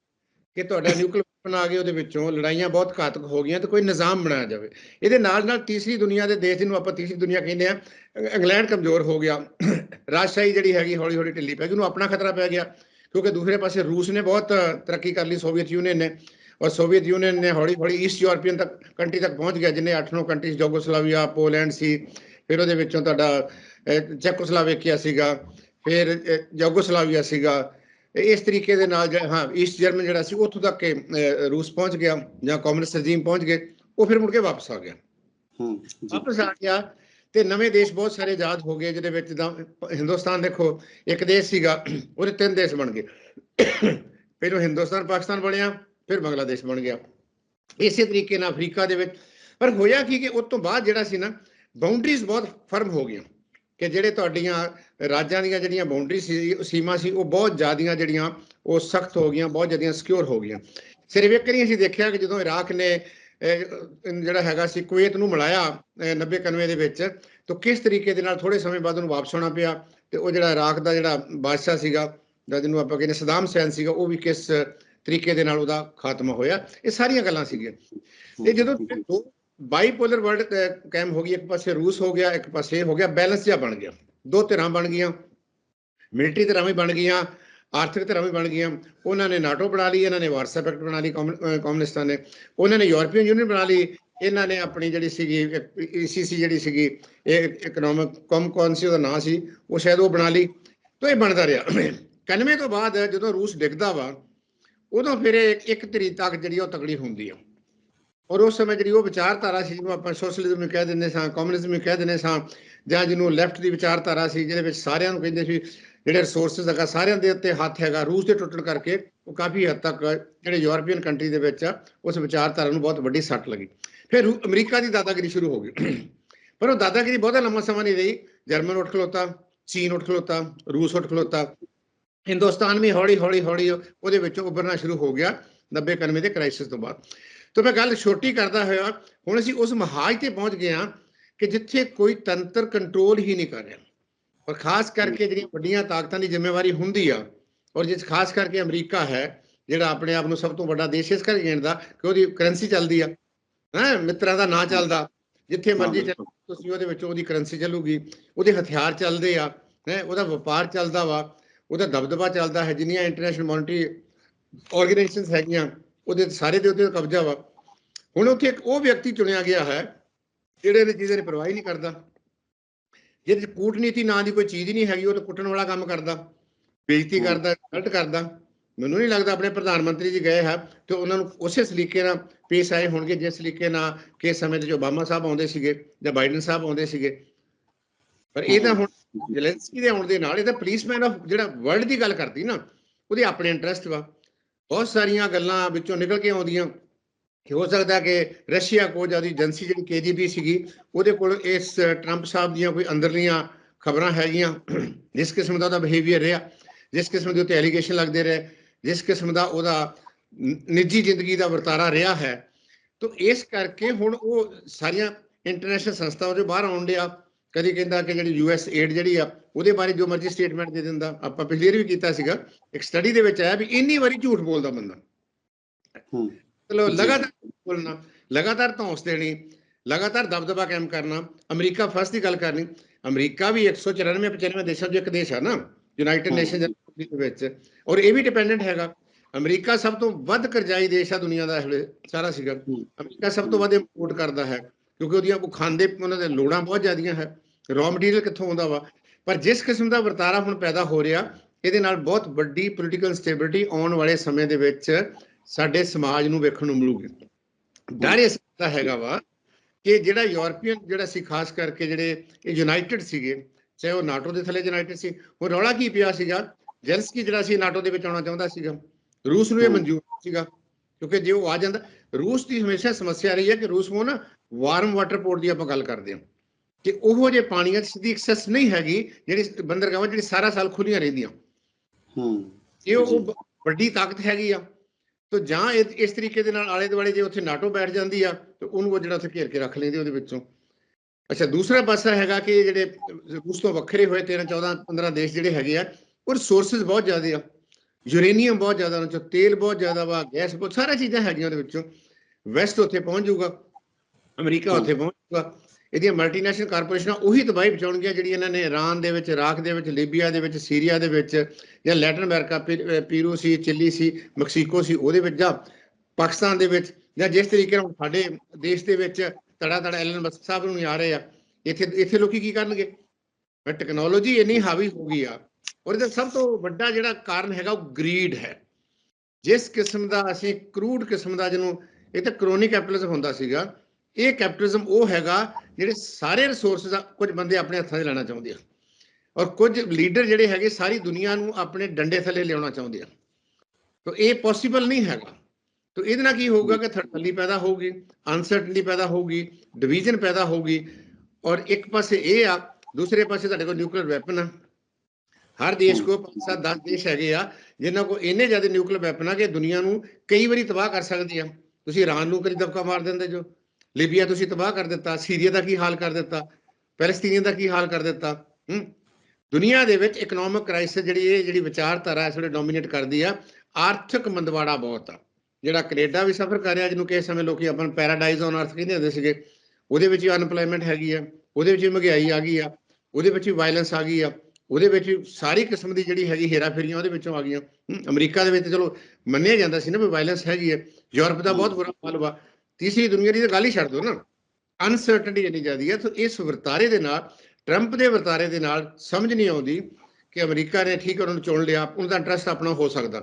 ਕਿ ਤੁਹਾਡਾ ਨਿਊਕਲੀਅਰ ਵੈਪਨ ਆ ਗਏ ਉਹਦੇ ਵਿੱਚੋਂ ਲੜਾਈਆਂ ਬਹੁਤ ਘਾਤਕ ਹੋ ਗਈਆਂ ਤੇ ਕੋਈ ਨਿਜ਼ਾਮ ਬਣਾਇਆ ਜਾਵੇ। ਇਹਦੇ ਨਾਲ ਨਾਲ ਤੀਸਰੀ ਦੁਨੀਆ ਦੇ ਦੇਸ਼ ਜਿਹਨੂੰ ਆਪਾਂ ਤੀਸਰੀ ਦੁਨੀਆ ਕਹਿੰਦੇ ਆ ਇੰਗਲੈਂਡ ਕਮਜ਼ੋਰ ਹੋ ਗਿਆ। ਰਾਜਸ਼ਾਹੀ ਜਿਹੜੀ ਹੈਗੀ ਹੌਲੀ ਹੌਲੀ ਢਿੱਲੀ ਪੈ ਗਈ ਉਹਨੂੰ ਆਪਣਾ ਖਤਰਾ ਪੈ ਗਿਆ ਕਿਉਂਕਿ ਦੂਸਰੇ ਪਾਸੇ ਰੂਸ ਨੇ ਬਹੁਤ ਤਰੱਕੀ ਕਰ ਲਈ ਸੋਵੀਅਤ ਯੂਨੀਅਨ ਨੇ। ਔਰ ਸੋਵੀਅਤ ਯੂਨੀਅਨ ਨੇ ਹੌਲੀ ਹੌਲੀ ਈਸਟ ਯੂਰਪੀਅਨ ਤੱਕ ਕੰਟਰੀ ਤੱਕ ਪਹੁੰਚ ਗਿਆ ਜਿੰਨੇ 8-9 ਕੰਟਰੀਜ਼ ਜੋਗੋਸਲਾਵੀਆ ਪੋਲੈਂਡ ਸੀ ਫਿਰ ਉਹਦੇ ਵਿੱਚੋਂ ਤੁਹਾਡਾ ਚੈਕੋਸਲਾਵੇਕੀਆ ਸੀਗਾ ਫਿਰ ਅਹ, ਯੂਗੋਸਲਾਵੀਆ ਸੀਗਾ। ਇਸ ਤਰੀਕੇ ਦੇ ਨਾਲ ਜਿਹੜਾ- ਹਾਂ ਈਸਟ ਜਰਮਨ ਜਿਹੜਾ ਸੀ ਉੱਥੋਂ ਤੱਕ ਰੂਸ ਪਹੁੰਚ ਗਿਆ ਜਾਂ ਕਮਿਊਨਿਸਟ ਰਜੀਮ ਪਹੁੰਚ ਗਏ ਉਹ ਫਿਰ ਮੁੜ ਕੇ ਵਾਪਸ ਆ ਗਿਆ। ਜੀ। ਵਾਪਸ ਆ ਗਿਆ ਤੇ ਨਵੇਂ ਦੇਸ਼ ਬਹੁਤ ਸਾਰੇ ਆਜ਼ਾਦ ਹੋ ਗਏ ਜਿਹਦੇ ਵਿੱਚ ਤਾਂ ਹਿੰਦੁਸਤਾਨ ਦੇਖੋ ਇੱਕ ਦੇਸ਼ ਸੀਗਾ ਉਹਦੇ ਤਿੰਨ ਦੇਸ਼ ਬਣ ਗਏ। ਫਿਰ ਉਹ ਹਿੰਦੁਸਤਾਨ ਪਾਕਿਸਤਾਨ ਬਣਿਆ ਫਿਰ ਬੰਗਲਾਦੇਸ਼ ਬਣ ਗਿਆ। ਇਸੇ ਤਰੀਕੇ ਨਾਲ ਅਫਰੀਕਾ ਦੇ ਵਿੱਚ, ਪਰ ਹੋਇਆ ਕੀ ਕਿ ਉਸ ਤੋਂ ਬਾਅਦ ਜਿਹੜਾ ਸੀ ਨਾ ਬਾਉਂਡਰੀਜ਼ ਬਹੁਤ ਫਰਮ ਹੋ ਗਈਆਂ। ਕਿ ਜਿਹੜੇ ਤੁਹਾਡੀਆਂ ਰਾਜਾਂ ਦੀਆਂ ਜਿਹੜੀਆਂ ਬਾਉਂਡਰੀ ਸੀ ਸੀਮਾ ਸੀ, ਉਹ ਬਹੁਤ ਜ਼ਿਆਦੀਆਂ ਜਿਹੜੀਆਂ, ਉਹ ਸਖਤ ਹੋ ਗਈਆਂ, ਬਹੁਤ ਜ਼ਿਆਦੀਆਂ ਸਿਕਿਉਰ ਹੋ ਗਈਆਂ। ਸਿਰਫ ਇੱਕ ਨਹੀਂ ਅਸੀਂ ਦੇਖਿਆ ਕਿ ਜਦੋਂ ਇਰਾਕ ਨੇ ਜਿਹੜਾ ਹੈਗਾ ਸੀ, ਕੁਵੈਤ ਨੂੰ ਮਿਲਾਇਆ 90 91 ਦੇ ਵਿੱਚ, ਤਾਂ ਕਿਸ ਤਰੀਕੇ ਦੇ ਨਾਲ ਥੋੜੇ ਸਮੇਂ ਬਾਅਦ ਉਹਨੂੰ ਵਾਪਸ ਆਉਣਾ ਪਿਆ, ਤੇ ਉਹ ਜਿਹੜਾ ਇਰਾਕ ਦਾ ਜਿਹੜਾ ਬਾਦਸ਼ਾਹ ਸੀਗਾ ਜਾਂ ਜਿਹਨੂੰ ਆਪਾਂ ਕਹਿੰਦੇ ਸਦਾਮ ਹੁਸੈਨ ਸੀਗਾ, ਉਹ ਵੀ ਕਿਸ ਤਰੀਕੇ ਦੇ ਨਾਲ ਉਹਦਾ ਖਾਤਮਾ ਹੋਇਆ। ਇਹ ਸਾਰੀਆਂ ਗੱਲਾਂ ਸੀਗੀਆਂ। ਇਹ ਜਦੋਂ ਦੋ ਬਾਈਪੋਲਰ ਵਰਲਡ ਕਾਇਮ ਹੋ ਗਈ, ਇੱਕ ਪਾਸੇ ਰੂਸ ਹੋ ਗਿਆ, ਇੱਕ ਪਾਸੇ ਇਹ ਹੋ ਗਿਆ ਬੈਲੈਂਸ ਜਿਹਾ ਬਣ ਗਿਆ। ਦੋ ਧਿਰਾਂ ਬਣ ਗਈਆਂ ਮਿਲਟਰੀ ਧਿਰਾਂ ਵੀ ਬਣ ਗਈਆਂ, ਆਰਥਿਕ ਧਿਰਾਂ ਵੀ ਬਣ ਗਈਆਂ। ਉਹਨਾਂ ਨੇ ਨਾਟੋ ਬਣਾ ਲਈ, ਇਹਨਾਂ ਨੇ ਵਾਰਸਾ ਪੈਕਟ ਬਣਾ ਲਈ ਕਮਿਊਨ- ਅਹ, ਕਮਿਊਨਿਸਟਾਂ ਨੇ। ਉਹਨਾਂ ਨੇ ਯੂਰਪੀਅਨ ਯੂਨੀਅਨ ਬਣਾ ਲਈ। ਇਹਨਾਂ ਨੇ ਆਪਣੀ ਜਿਹੜੀ ਸੀਗੀ ਈਸੀਸੀ ਜਿਹੜੀ ਸੀਗੀ, ਇਹ ਇਕਨੋਮਿਕ ਕਮ ਕੌਣ ਸੀ, ਉਹਦਾ ਨਾਂ ਸੀ, ਉਹ ਸ਼ਾਇਦ ਉਹ ਬਣਾ ਲਈ। ਤਾਂ ਇਹ ਬਣਦਾ ਰਿਹਾ। 91 ਤੋਂ ਬਾਅਦ ਜਦੋਂ ਰੂਸ ਡਿੱਗਦਾ ਵਾ ਉਦੋਂ ਫਿਰ ਇਹ ਇੱਕ ਤਰੀ ਤੱਕ ਜਿਹੜੀ ਉਹ ਤਕੜੀ ਹੁੰਦੀ ਆ। ਔਰ ਉਸ ਸਮੇਂ ਜਿਹੜੀ ਉਹ ਵਿਚਾਰਧਾਰਾ ਸੀ ਜਿਹਨੂੰ ਆਪਾਂ ਸੋਸ਼ਲਿਜ਼ਮ ਵੀ ਕਹਿ ਦਿੰਦੇ ਸਾਂ ਕਮਿਊਨਿਜ਼ਮ ਵੀ ਕਹਿ ਦਿੰਦੇ ਸਾਂ ਜਾਂ ਜਿਹਨੂੰ ਲੈਫਟ ਦੀ ਵਿਚਾਰਧਾਰਾ ਸੀ ਜਿਹਦੇ ਵਿੱਚ ਸਾਰਿਆਂ ਨੂੰ ਕਹਿੰਦੇ ਸੀ ਜਿਹੜੇ ਰਿਸੋਰਸਸ ਹੈਗਾ ਸਾਰਿਆਂ ਦੇ ਉੱਤੇ ਹੱਥ ਹੈਗਾ ਰੂਸ ਦੇ ਟੁੱਟਣ ਕਰਕੇ ਉਹ ਕਾਫੀ ਹੱਦ ਤੱਕ ਜਿਹੜੇ ਯੂਰਪੀਅਨ ਕੰਟਰੀ ਦੇ ਵਿੱਚ ਆ, ਉਸ ਵਿਚਾਰਧਾਰਾ ਨੂੰ ਬਹੁਤ ਵੱਡੀ ਸੱਟ ਲੱਗੀ। ਫਿਰ ਰੂ- ਅਮਰੀਕਾ ਦੀ ਦਾਦਾਗਿਰੀ ਸ਼ੁਰੂ ਹੋ ਗਈ। ਪਰ ਉਹ ਦਾਦਾਗਿਰੀ ਬਹੁਤਾ ਲੰਮਾ ਸਮਾਂ ਨਹੀਂ ਰਹੀ। ਜਰਮਨ ਉੱਠ ਖਲੋਤਾ ਚੀਨ ਉੱਠ ਖਲੋਤਾ ਰੂਸ ਉੱਠ ਖਲੋਤਾ। ਹਿੰਦੁਸਤਾਨ ਵੀ ਹੌਲੀ ਹੌਲੀ ਹੌਲੀ ਉਹਦੇ ਵਿੱਚੋਂ ਉੱਭਰਨਾ ਸ਼ੁਰੂ ਹੋ ਗਿਆ 90 91 ਦੇ ਕ੍ਰਾਈਸਿਸ ਤੋਂ ਬਾਅਦ। ਤਾਂ ਮੈਂ ਗੱਲ ਛੋਟੀ ਕਰਦਾ ਹੋਇਆ ਹੁਣ ਅਸੀਂ ਉਸ ਮਹਾਜ ਤੇ ਪਹੁੰਚ ਗਏ ਹਾਂ ਕਿ ਜਿੱਥੇ ਕੋਈ ਤੰਤਰ ਕੰਟਰੋਲ ਹੀ ਨਹੀਂ ਕਰ ਰਿਹਾ। ਔਰ ਖਾਸ ਕਰਕੇ ਜਿਹੜੀਆਂ ਵੱਡੀਆਂ ਤਾਕਤਾਂ ਦੀ ਜ਼ਿੰਮੇਵਾਰੀ ਹੁੰਦੀ ਆ ਔਰ ਜਿਸ ਖਾਸ ਕਰਕੇ ਅਮਰੀਕਾ ਹੈ ਜਿਹੜਾ ਆਪਣੇ ਆਪ ਨੂੰ ਸਭ ਤੋਂ ਵੱਡਾ ਦੇਸ਼ ਇਸ ਕਰਕੇ ਗਿਣਦਾ ਕਿ ਉਹਦੀ ਕਰੰਸੀ ਚੱਲਦੀ ਆ। ਹੈ ਮਿੱਤਰਾਂ ਦਾ ਨਾਂ ਚੱਲਦਾ। ਜਿੱਥੇ ਮਰਜ਼ੀ ਚੱਲ ਤੁਸੀਂ ਉਹਦੇ ਵਿੱਚ ਉਹਦੀ ਕਰੰਸੀ ਚੱਲੂਗੀ ਉਹਦੇ ਹਥਿਆਰ ਚੱਲਦੇ ਆ। ਹੈ ਉਹਦਾ ਵਪਾਰ ਚੱਲਦਾ ਵਾ। ਉਹਦਾ ਦਬਦਬਾ ਚੱਲਦਾ ਹੈ ਜਿੰਨੀਆਂ ਇੰਟਰਨੈਸ਼ਨਲ ਮੋਨਿਟਰੀ ਆਰਗੇਨਾਈਜੇਸ਼ਨਸ ਹੈਗੀਆਂ ਉਹਦੇ ਸਾਰੇ ਦੇ ਉੱਤੇ ਕਬਜ਼ਾ ਵਾ। ਹੁਣ ਉੱਥੇ ਇੱਕ ਉਹ ਵਿਅਕਤੀ ਚੁਣਿਆ ਗਿਆ ਹੈ ਜਿਹੜੇ ਨੇ ਜਿਹਦੇ ਨੇ ਪਰਵਾਹ ਨਹੀਂ ਕਰਦਾ। ਜਿਹਦੇ 'ਚ ਕੂਟਨੀਤੀ ਨਾਂ ਦੀ ਕੋਈ ਚੀਜ਼ ਹੀ ਨਹੀਂ ਹੈਗੀ ਉਹ ਤਾਂ ਕੁੱਟਣ ਵਾਲਾ ਕੰਮ ਕਰਦਾ ਬੇਇੱਜ਼ਤੀ। ਕਰਦਾ ਗਲਤ ਕਰਦਾ। ਮੈਨੂੰ ਨਹੀਂ ਲੱਗਦਾ ਆਪਣੇ ਪ੍ਰਧਾਨ ਮੰਤਰੀ ਜੀ ਗਏ ਹੈ ਤੇ ਉਹਨਾਂ ਨੂੰ ਉਸੇ ਸਲੀਕੇ ਨਾਲ ਪੇਸ਼ ਆਏ ਹੋਣਗੇ ਜਿਸ ਸਲੀਕੇ ਨਾਲ ਕਿ ਇਸ ਸਮੇਂ ਤੇ ਜੋ ਓਬਾਮਾ ਸਾਹਿਬ ਆਉਂਦੇ ਸੀਗੇ ਜਾਂ ਬਾਈਡਨ ਸਾਹਿਬ ਆਉਂਦੇ ਸੀਗੇ। ਪਰ ਇਹ ਤਾਂ ਹੁਣ ਜ਼ੈਲੈਂਸਕੀ ਦੇ ਆਉਣ ਦੇ ਨਾਲ ਇਹ ਤਾਂ ਪੁਲਿਸਮੈਨ ਆਫ ਜਿਹੜਾ ਵਰਲਡ ਦੀ ਗੱਲ ਕਰਦੀ ਨਾ, ਉਹਦੇ ਆਪਣੇ ਇੰਟਰਸਟ ਵਾ। ਬਹੁਤ ਸਾਰੀਆਂ ਗੱਲਾਂ ਵਿੱਚੋਂ ਨਿਕਲ ਕੇ ਆਉਂਦੀਆਂ। ਕਿ ਹੋ ਸਕਦਾ ਕਿ ਰਸ਼ੀਆ ਕੋ ਜ਼ਿਆਦਾ ਏਜੰਸੀ ਜਿਹੜੀ ਕੇਜੀਬੀ ਸੀਗੀ, ਉਹਦੇ ਕੋਲ ਇਸ ਟਰੰਪ ਸਾਹਿਬ ਦੀਆਂ ਕੋਈ ਅੰਦਰਲੀਆਂ ਖਬਰਾਂ ਹੈਗੀਆਂ। ਜਿਸ ਕਿਸਮ ਦਾ ਉਹਦਾ ਬਿਹੇਵੀਅਰ ਰਿਹਾ, ਜਿਸ ਕਿਸਮ ਦੇ ਉੱਤੇ ਐਲੀਗੇਸ਼ਨ ਲੱਗਦੇ ਰਹੇ, ਜਿਸ ਕਿਸਮ ਦਾ ਉਹਦਾ ਨਿੱਜੀ ਜ਼ਿੰਦਗੀ ਦਾ ਵਰਤਾਰਾ ਰਿਹਾ ਹੈ। ਤਾਂ ਇਸ ਕਰਕੇ ਹੁਣ ਉਹ ਸਾਰੀਆਂ ਇੰਟਰਨੈਸ਼ਨਲ ਸੰਸਥਾਵਾਂ ਤੋਂ ਬਾਹਰ ਆਉਣ ਡਿਆ ਕਦੀ ਕਹਿੰਦਾ ਕਿ ਜਿਹੜੀ ਯੂਐਸ ਏਡ ਜਿਹੜੀ ਆ ਉਹਦੇ ਬਾਰੇ ਜੋ ਮਰਜ਼ੀ ਸਟੇਟਮੈਂਟ ਦੇ ਦਿੰਦਾ। ਆਪਾਂ ਪਿਛਲੀ ਵਾਰ ਵੀ ਕੀਤਾ ਸੀਗਾ। ਇੱਕ ਸਟੱਡੀ ਦੇ ਵਿੱਚ ਆਇਆ ਵੀ ਇੰਨੀ ਵਾਰੀ ਝੂਠ ਬੋਲਦਾ ਬੰਦਾ। ਹੂੰ। ਚਲੋ ਜੀ। ਲਗਾਤਾਰ ਬੋਲਣਾ ਲਗਾਤਾਰ ਧੌਂਸ ਦੇਣੀ ਲਗਾਤਾਰ ਦਬਦਬਾ ਕਾਇਮ ਕਰਨਾ। ਅਮਰੀਕਾ ਫਸਟ ਦੀ ਗੱਲ ਕਰਨੀ। ਅਮਰੀਕਾ ਵੀ 194 95 ਦੇਸ਼ਾਂ ਚੋਂ ਇੱਕ ਦੇਸ਼ ਆ ਨਾ ਯੂਨਾਈਟਿਡ ਹਮ। ਨੇਸ਼ਨਸ ਦੇ ਵਿੱਚ। ਔਰ ਇਹ ਵੀ ਡਿਪੈਂਡੈਂਟ ਹੈਗਾ। ਅਮਰੀਕਾ ਸਭ ਤੋਂ ਵੱਧ ਕਰਜ਼ਾਈ ਦੇਸ਼ ਆ ਦੁਨੀਆ ਦਾ ਇਸ ਵੇਲੇ ਸਾਰਾ ਸੀਗਾ। ਅਮਰੀਕਾ ਸਭ ਤੋਂ ਵੱਧ ਇੰਪੋਰਟ ਕਰਦਾ ਹੈ। ਕਿਉਂਕਿ ਉਹਦੀਆਂ ਉਹ ਖਾਂਦੇ ਉਹਨਾਂ ਦੇ ਲੋੜਾਂ ਬਹੁਤ ਜ਼ਿਆਦੀਆਂ ਹੈ ਰॉ ਮਟੀਰੀਅਲ ਕਿੱਥੋਂ ਆਉਂਦਾ ਵਾ? ਪਰ ਜਿਸ ਕਿਸਮ ਦਾ ਵਰਤਾਰਾ ਹੁਣ ਪੈਦਾ ਹੋ ਰਿਹਾ ਇਹਦੇ ਨਾਲ ਬਹੁਤ ਵੱਡੀ ਪੋਲੀਟੀਕਲ ਸਟੇਬਿਲਿਟੀ ਆਉਣ ਵਾਲੇ ਸਮੇਂ ਦੇ ਵਿੱਚ ਸਾਡੇ ਸਮਾਜ ਨੂੰ ਵੇਖਣ ਨੂੰ ਮਿਲੂਗੀ। ਡਰ ਇਸ ਦਾ ਹੈਗਾ ਵਾ ਕਿ ਜਿਹੜਾ ਯੂਰਪੀਅਨ ਜਿਹੜਾ ਸੀ ਖਾਸ ਕਰਕੇ ਜਿਹੜੇ ਇਹ ਯੂਨਾਈਟਿਡ ਸੀਗੇ ਚਾਹੇ ਉਹ ਨਾਟੋ ਦੇ ਥੱਲੇ ਯੂਨਾਈਟਿਡ ਸੀ ਉਹ ਰੌਲਾ ਕੀ ਪਿਆ ਸੀਗਾ? ਜ਼ੈਲਸਕੀ ਜਿਹੜਾ ਸੀ ਨਾਟੋ ਦੇ ਵਿੱਚ ਆਉਣਾ ਚਾਹੁੰਦਾ ਸੀਗਾ। ਰੂਸ ਨੂੰ ਇਹ। ਮਨਜ਼ੂਰ ਸੀਗਾ ਕਿਉਂਕਿ ਜੇ ਉਹ ਆ ਜਾਂਦਾ ਰੂਸ ਦੀ ਹਮੇਸ਼ਾ ਸਮੱਸਿਆ ਰਹੀ ਹੈ ਕਿ ਰੂਸ ਨੂੰ ਨਾ ਵਾਰਮ ਵਾਟਰ ਪੋਰਟ ਦੀ ਆਪਾਂ ਗੱਲ ਕਰਦੇ ਹਾਂ। ਕਿ ਉਹੋ ਜੇ ਪਾਣੀਆਂ ਦੀ ਸਿੱਧੀ ਐਕਸੈਸ ਨਹੀਂ ਹੈਗੀ ਜਿਹੜੀ ਬੰਦਰਗਾਹਾਂ ਜਿਹੜੀ ਸਾਰਾ ਸਾਲ ਖੁੱਲੀਆਂ ਰਹਿੰਦੀਆਂ। ਹੂੰ। ਇਹ ਉਹ ਵੱਡੀ ਤਾਕਤ ਹੈਗੀ ਆ। ਤਾਂ ਜਾਂ ਇਸ ਤਰੀਕੇ ਦੇ ਨਾਲ ਆਲੇ ਦੁਆਲੇ ਜੇ ਉੱਥੇ ਨਾਟੋ ਬੈਠ ਜਾਂਦੀ ਆ ਤੇ ਉਹਨੂੰ ਉਹ ਜਿਹੜਾ ਉੱਥੇ ਘੇਰ ਕੇ ਰੱਖ ਲੈਂਦੇ ਉਹਦੇ ਵਿੱਚੋਂ। ਅੱਛਾ ਦੂਸਰਾ ਪਾਸਾ ਹੈਗਾ ਕਿ ਜਿਹੜੇ ਰੂਸ ਤੋਂ ਵੱਖਰੇ ਹੋਏ 13 14 15 ਦੇਸ਼ ਜਿਹੜੇ ਹੈਗੇ ਆ ਉਹ ਰਿਸੋਰਸਸ ਬਹੁਤ ਜ਼ਿਆਦੇ ਆ। ਯੂਰੇਨੀਅਮ ਬਹੁਤ ਜ਼ਿਆਦਾ ਉਹਨਾਂ ਚੋਂ ਤੇਲ ਬਹੁਤ ਜ਼ਿਆਦਾ ਵਾ ਗੈਸ ਬਹੁਤ ਸਾਰੀਆਂ ਚੀਜ਼ਾਂ ਹੈਗੀਆਂ ਉਹਦੇ ਵਿੱਚੋਂ। ਵੈਸਟ ਉੱਥੇ ਪਹੁੰਚ ਜਾਊਗਾ। ਅਮਰੀਕਾ ਉੱਥੇ ਪਹੁੰਚ ਜਾਊਗਾ ਇਹਦੀਆਂ ਮਲਟੀਨੈਸ਼ਨਲ ਕਾਰਪੋਰੇਸ਼ਨਾਂ ਉਹੀ ਤਬਾਹੀ ਪਹੁੰਚਾਉਣਗੀਆਂ ਜਿਹੜੀ ਇਹਨਾਂ ਨੇ ਇਰਾਨ ਦੇ ਵਿੱਚ ਇਰਾਕ ਦੇ ਵਿੱਚ ਲੀਬੀਆ ਦੇ ਵਿੱਚ ਸੀਰੀਆ ਦੇ ਵਿੱਚ ਜਾਂ ਲੈਟਨ ਅਮਰੀਕਾ ਪੀਰੂ ਸੀ ਚਿੱਲੀ ਸੀ ਮੈਕਸੀਕੋ ਸੀ ਉਹਦੇ ਵਿੱਚ ਜਾਂ ਪਾਕਿਸਤਾਨ ਦੇ ਵਿੱਚ ਜਾਂ ਜਿਸ ਤਰੀਕੇ ਨਾਲ ਸਾਡੇ ਦੇਸ਼ ਦੇ ਵਿੱਚ ਤੜਾ ਤੜਾ ਐਲਨ ਮਸਕ ਸਾਹਿਬ ਨੂੰ ਆ ਰਹੇ ਆ ਇੱਥੇ ਇੱਥੇ ਲੋਕੀ ਕੀ ਕਰਨਗੇ? ਪਰ ਟੈਕਨੋਲੋਜੀ ਇੰਨੀ ਹਾਵੀ ਹੋ ਗਈ ਆ ਔਰ ਇਹਦਾ ਸਭ ਤੋਂ ਵੱਡਾ ਜਿਹੜਾ ਕਾਰਨ ਹੈਗਾ ਉਹ ਗਰੀਡ ਹੈ। ਜਿਸ ਕਿਸਮ ਦਾ ਅਸੀਂ ਕਰੂਡ ਕਿਸਮ ਦਾ ਜਿਹਨੂੰ ਇਹ ਤਾਂ ਕ੍ਰੋਨਿਕ ਕੈਪੀਟਲਿਜ਼ਮ ਹੁੰਦਾ ਸੀਗਾ ਇਹ ਕੈਪੀਟਲਿਜ਼ਮ ਉਹ ਹੈਗਾ ਜਿਹੜੇ ਸਾਰੇ ਰਿਸੋਰਸਸ ਕੁਝ ਬੰਦੇ ਆਪਣੇ ਹੱਥਾਂ 'ਚ ਲੈਣਾ ਚਾਹੁੰਦੇ ਆ। ਔਰ ਕੁਝ ਲੀਡਰ ਜਿਹੜੇ ਹੈਗੇ ਸਾਰੀ ਦੁਨੀਆ ਨੂੰ ਆਪਣੇ ਡੰਡੇ ਥੱਲੇ ਲਿਆਉਣਾ ਚਾਹੁੰਦੇ ਆ। ਤਾਂ ਇਹ ਪੋਸੀਬਲ ਨਹੀਂ ਹੈਗਾ। ਤਾਂ ਇਹਦੇ ਨਾਲ ਕੀ ਹੋਊਗਾ ਕਿ ਥੜਥੱਲੀ ਪੈਦਾ ਹੋਊਗੀ ਅਨਸਰਟਨਟੀ ਪੈਦਾ ਹੋਊਗੀ ਡਿਵੀਜ਼ਨ ਪੈਦਾ ਹੋਊਗੀ। ਔਰ ਇੱਕ ਪਾਸੇ ਇਹ ਆ, ਦੂਸਰੇ ਪਾਸੇ ਤੁਹਾਡੇ ਕੋਲ ਨਿਊਕਲੀਅਰ ਵੈਪਨ ਆ। ਹਰ ਦੇਸ਼ ਹਮ। ਕੋ 5 10 ਦੇਸ਼ ਹੈਗੇ ਆ, ਜਿਨ੍ਹਾਂ ਕੋ ਇੰਨੇ ਜ਼ਿਆਦਾ ਨਿਊਕਲੀਅਰ ਵੈਪਨ ਆ ਕਿ ਦੁਨੀਆ ਨੂੰ ਕਈ ਵਾਰੀ ਤਬਾਹ ਕਰ ਸਕਦੀ ਆ। ਤੁਸੀਂ ਇਰਾਨ ਨੂੰ ਕਦੀ ਦਬਕਾ ਮਾਰ ਦਿੰਦੇ ਜੋ। ਲੀਬੀਆ ਤੁਸੀਂ ਤਬਾਹ ਕਰ ਦਿੱਤਾ ਸੀਰੀਆ ਦਾ ਕੀ ਹਾਲ ਕਰ ਦਿੱਤਾ ਪੈਲਸਤੀਨੀਆਂ ਦਾ ਕੀ ਹਾਲ ਕਰ ਦਿੱਤਾ ਹੂੰ? ਦੁਨੀਆ ਦੇ ਵਿੱਚ ਇਕਨੋਮਿਕ ਕ੍ਰਾਈਸਿਸ ਜਿਹੜੀ ਇਹ ਜਿਹੜੀ ਵਿਚਾਰਧਾਰਾ ਇਸ ਵੇਲੇ ਡੋਮੀਨੇਟ ਕਰਦੀ ਆ ਆਰਥਿਕ ਮੰਦਵਾੜਾ ਬਹੁਤ ਆ। ਜਿਹੜਾ ਕੈਨੇਡਾ ਵੀ ਸਫਰ ਕਰ ਰਿਹਾ ਜਿਹਨੂੰ ਕਿਸੇ ਸਮੇਂ ਲੋਕੀ ਆਪਾਂ ਪੈਰਾਡਾਈਜ਼ ਔਨ ਅਰਥ ਕਹਿੰਦੇ ਹੁੰਦੇ ਸੀਗੇ ਉਹਦੇ ਵਿੱਚ ਵੀ ਅਨਪਲੋਇਮੈਂਟ ਹੈਗੀ ਆ ਉਹਦੇ ਵਿੱਚ ਵੀ ਮਹਿੰਗਾਈ ਆ ਗਈ ਆ ਉਹਦੇ ਵਿੱਚ ਵੀ ਵਾਇਲੈਂਸ ਆ ਗਈ ਆ ਉਹਦੇ ਵਿੱਚ ਸਾਰੀ ਕਿਸਮ ਦੀ ਜਿਹੜੀ ਹੈਗੀ ਹੇਰਾਫੇਰੀਆਂ ਉਹਦੇ ਵਿੱਚੋਂ ਆ ਗਈਆਂ ਅਮਰੀਕਾ ਦੇ ਵਿੱਚ ਚਲੋ ਮੰਨਿਆ ਜਾਂਦਾ ਸੀ ਨਾ ਵੀ ਵਾਇਲੈਂਸ ਹੈਗੀ ਹੈ ਯੂਰਪ ਦਾ ਬਹੁਤ ਬੁਰਾ ਹਾਲ ਵਾ ਤੀਸਰੀ ਦੁਨੀਆ ਦੀ ਤਾਂ ਗੱਲ ਹੀ ਛੱਡ ਦਿਓ ਨਾ। ਅਨਸਰਟਨਟੀ ਇੰਨੀ ਜ਼ਿਆਦੀ ਹੈ, ਤਾਂ ਇਸ ਵਰਤਾਰੇ ਦੇ ਨਾਲ ਟਰੰਪ ਦੇ ਵਰਤਾਰੇ ਦੇ ਨਾਲ ਸਮਝ ਨਹੀਂ ਆਉਂਦੀ ਕਿ ਅਮਰੀਕਾ ਨੇ ਠੀਕ ਉਹਨਾਂ ਨੂੰ ਚੁਣ ਲਿਆ, ਉਹਨਾਂ ਦਾ ਇੰਟਰਸਟ ਆਪਣਾ ਹੋ ਸਕਦਾ।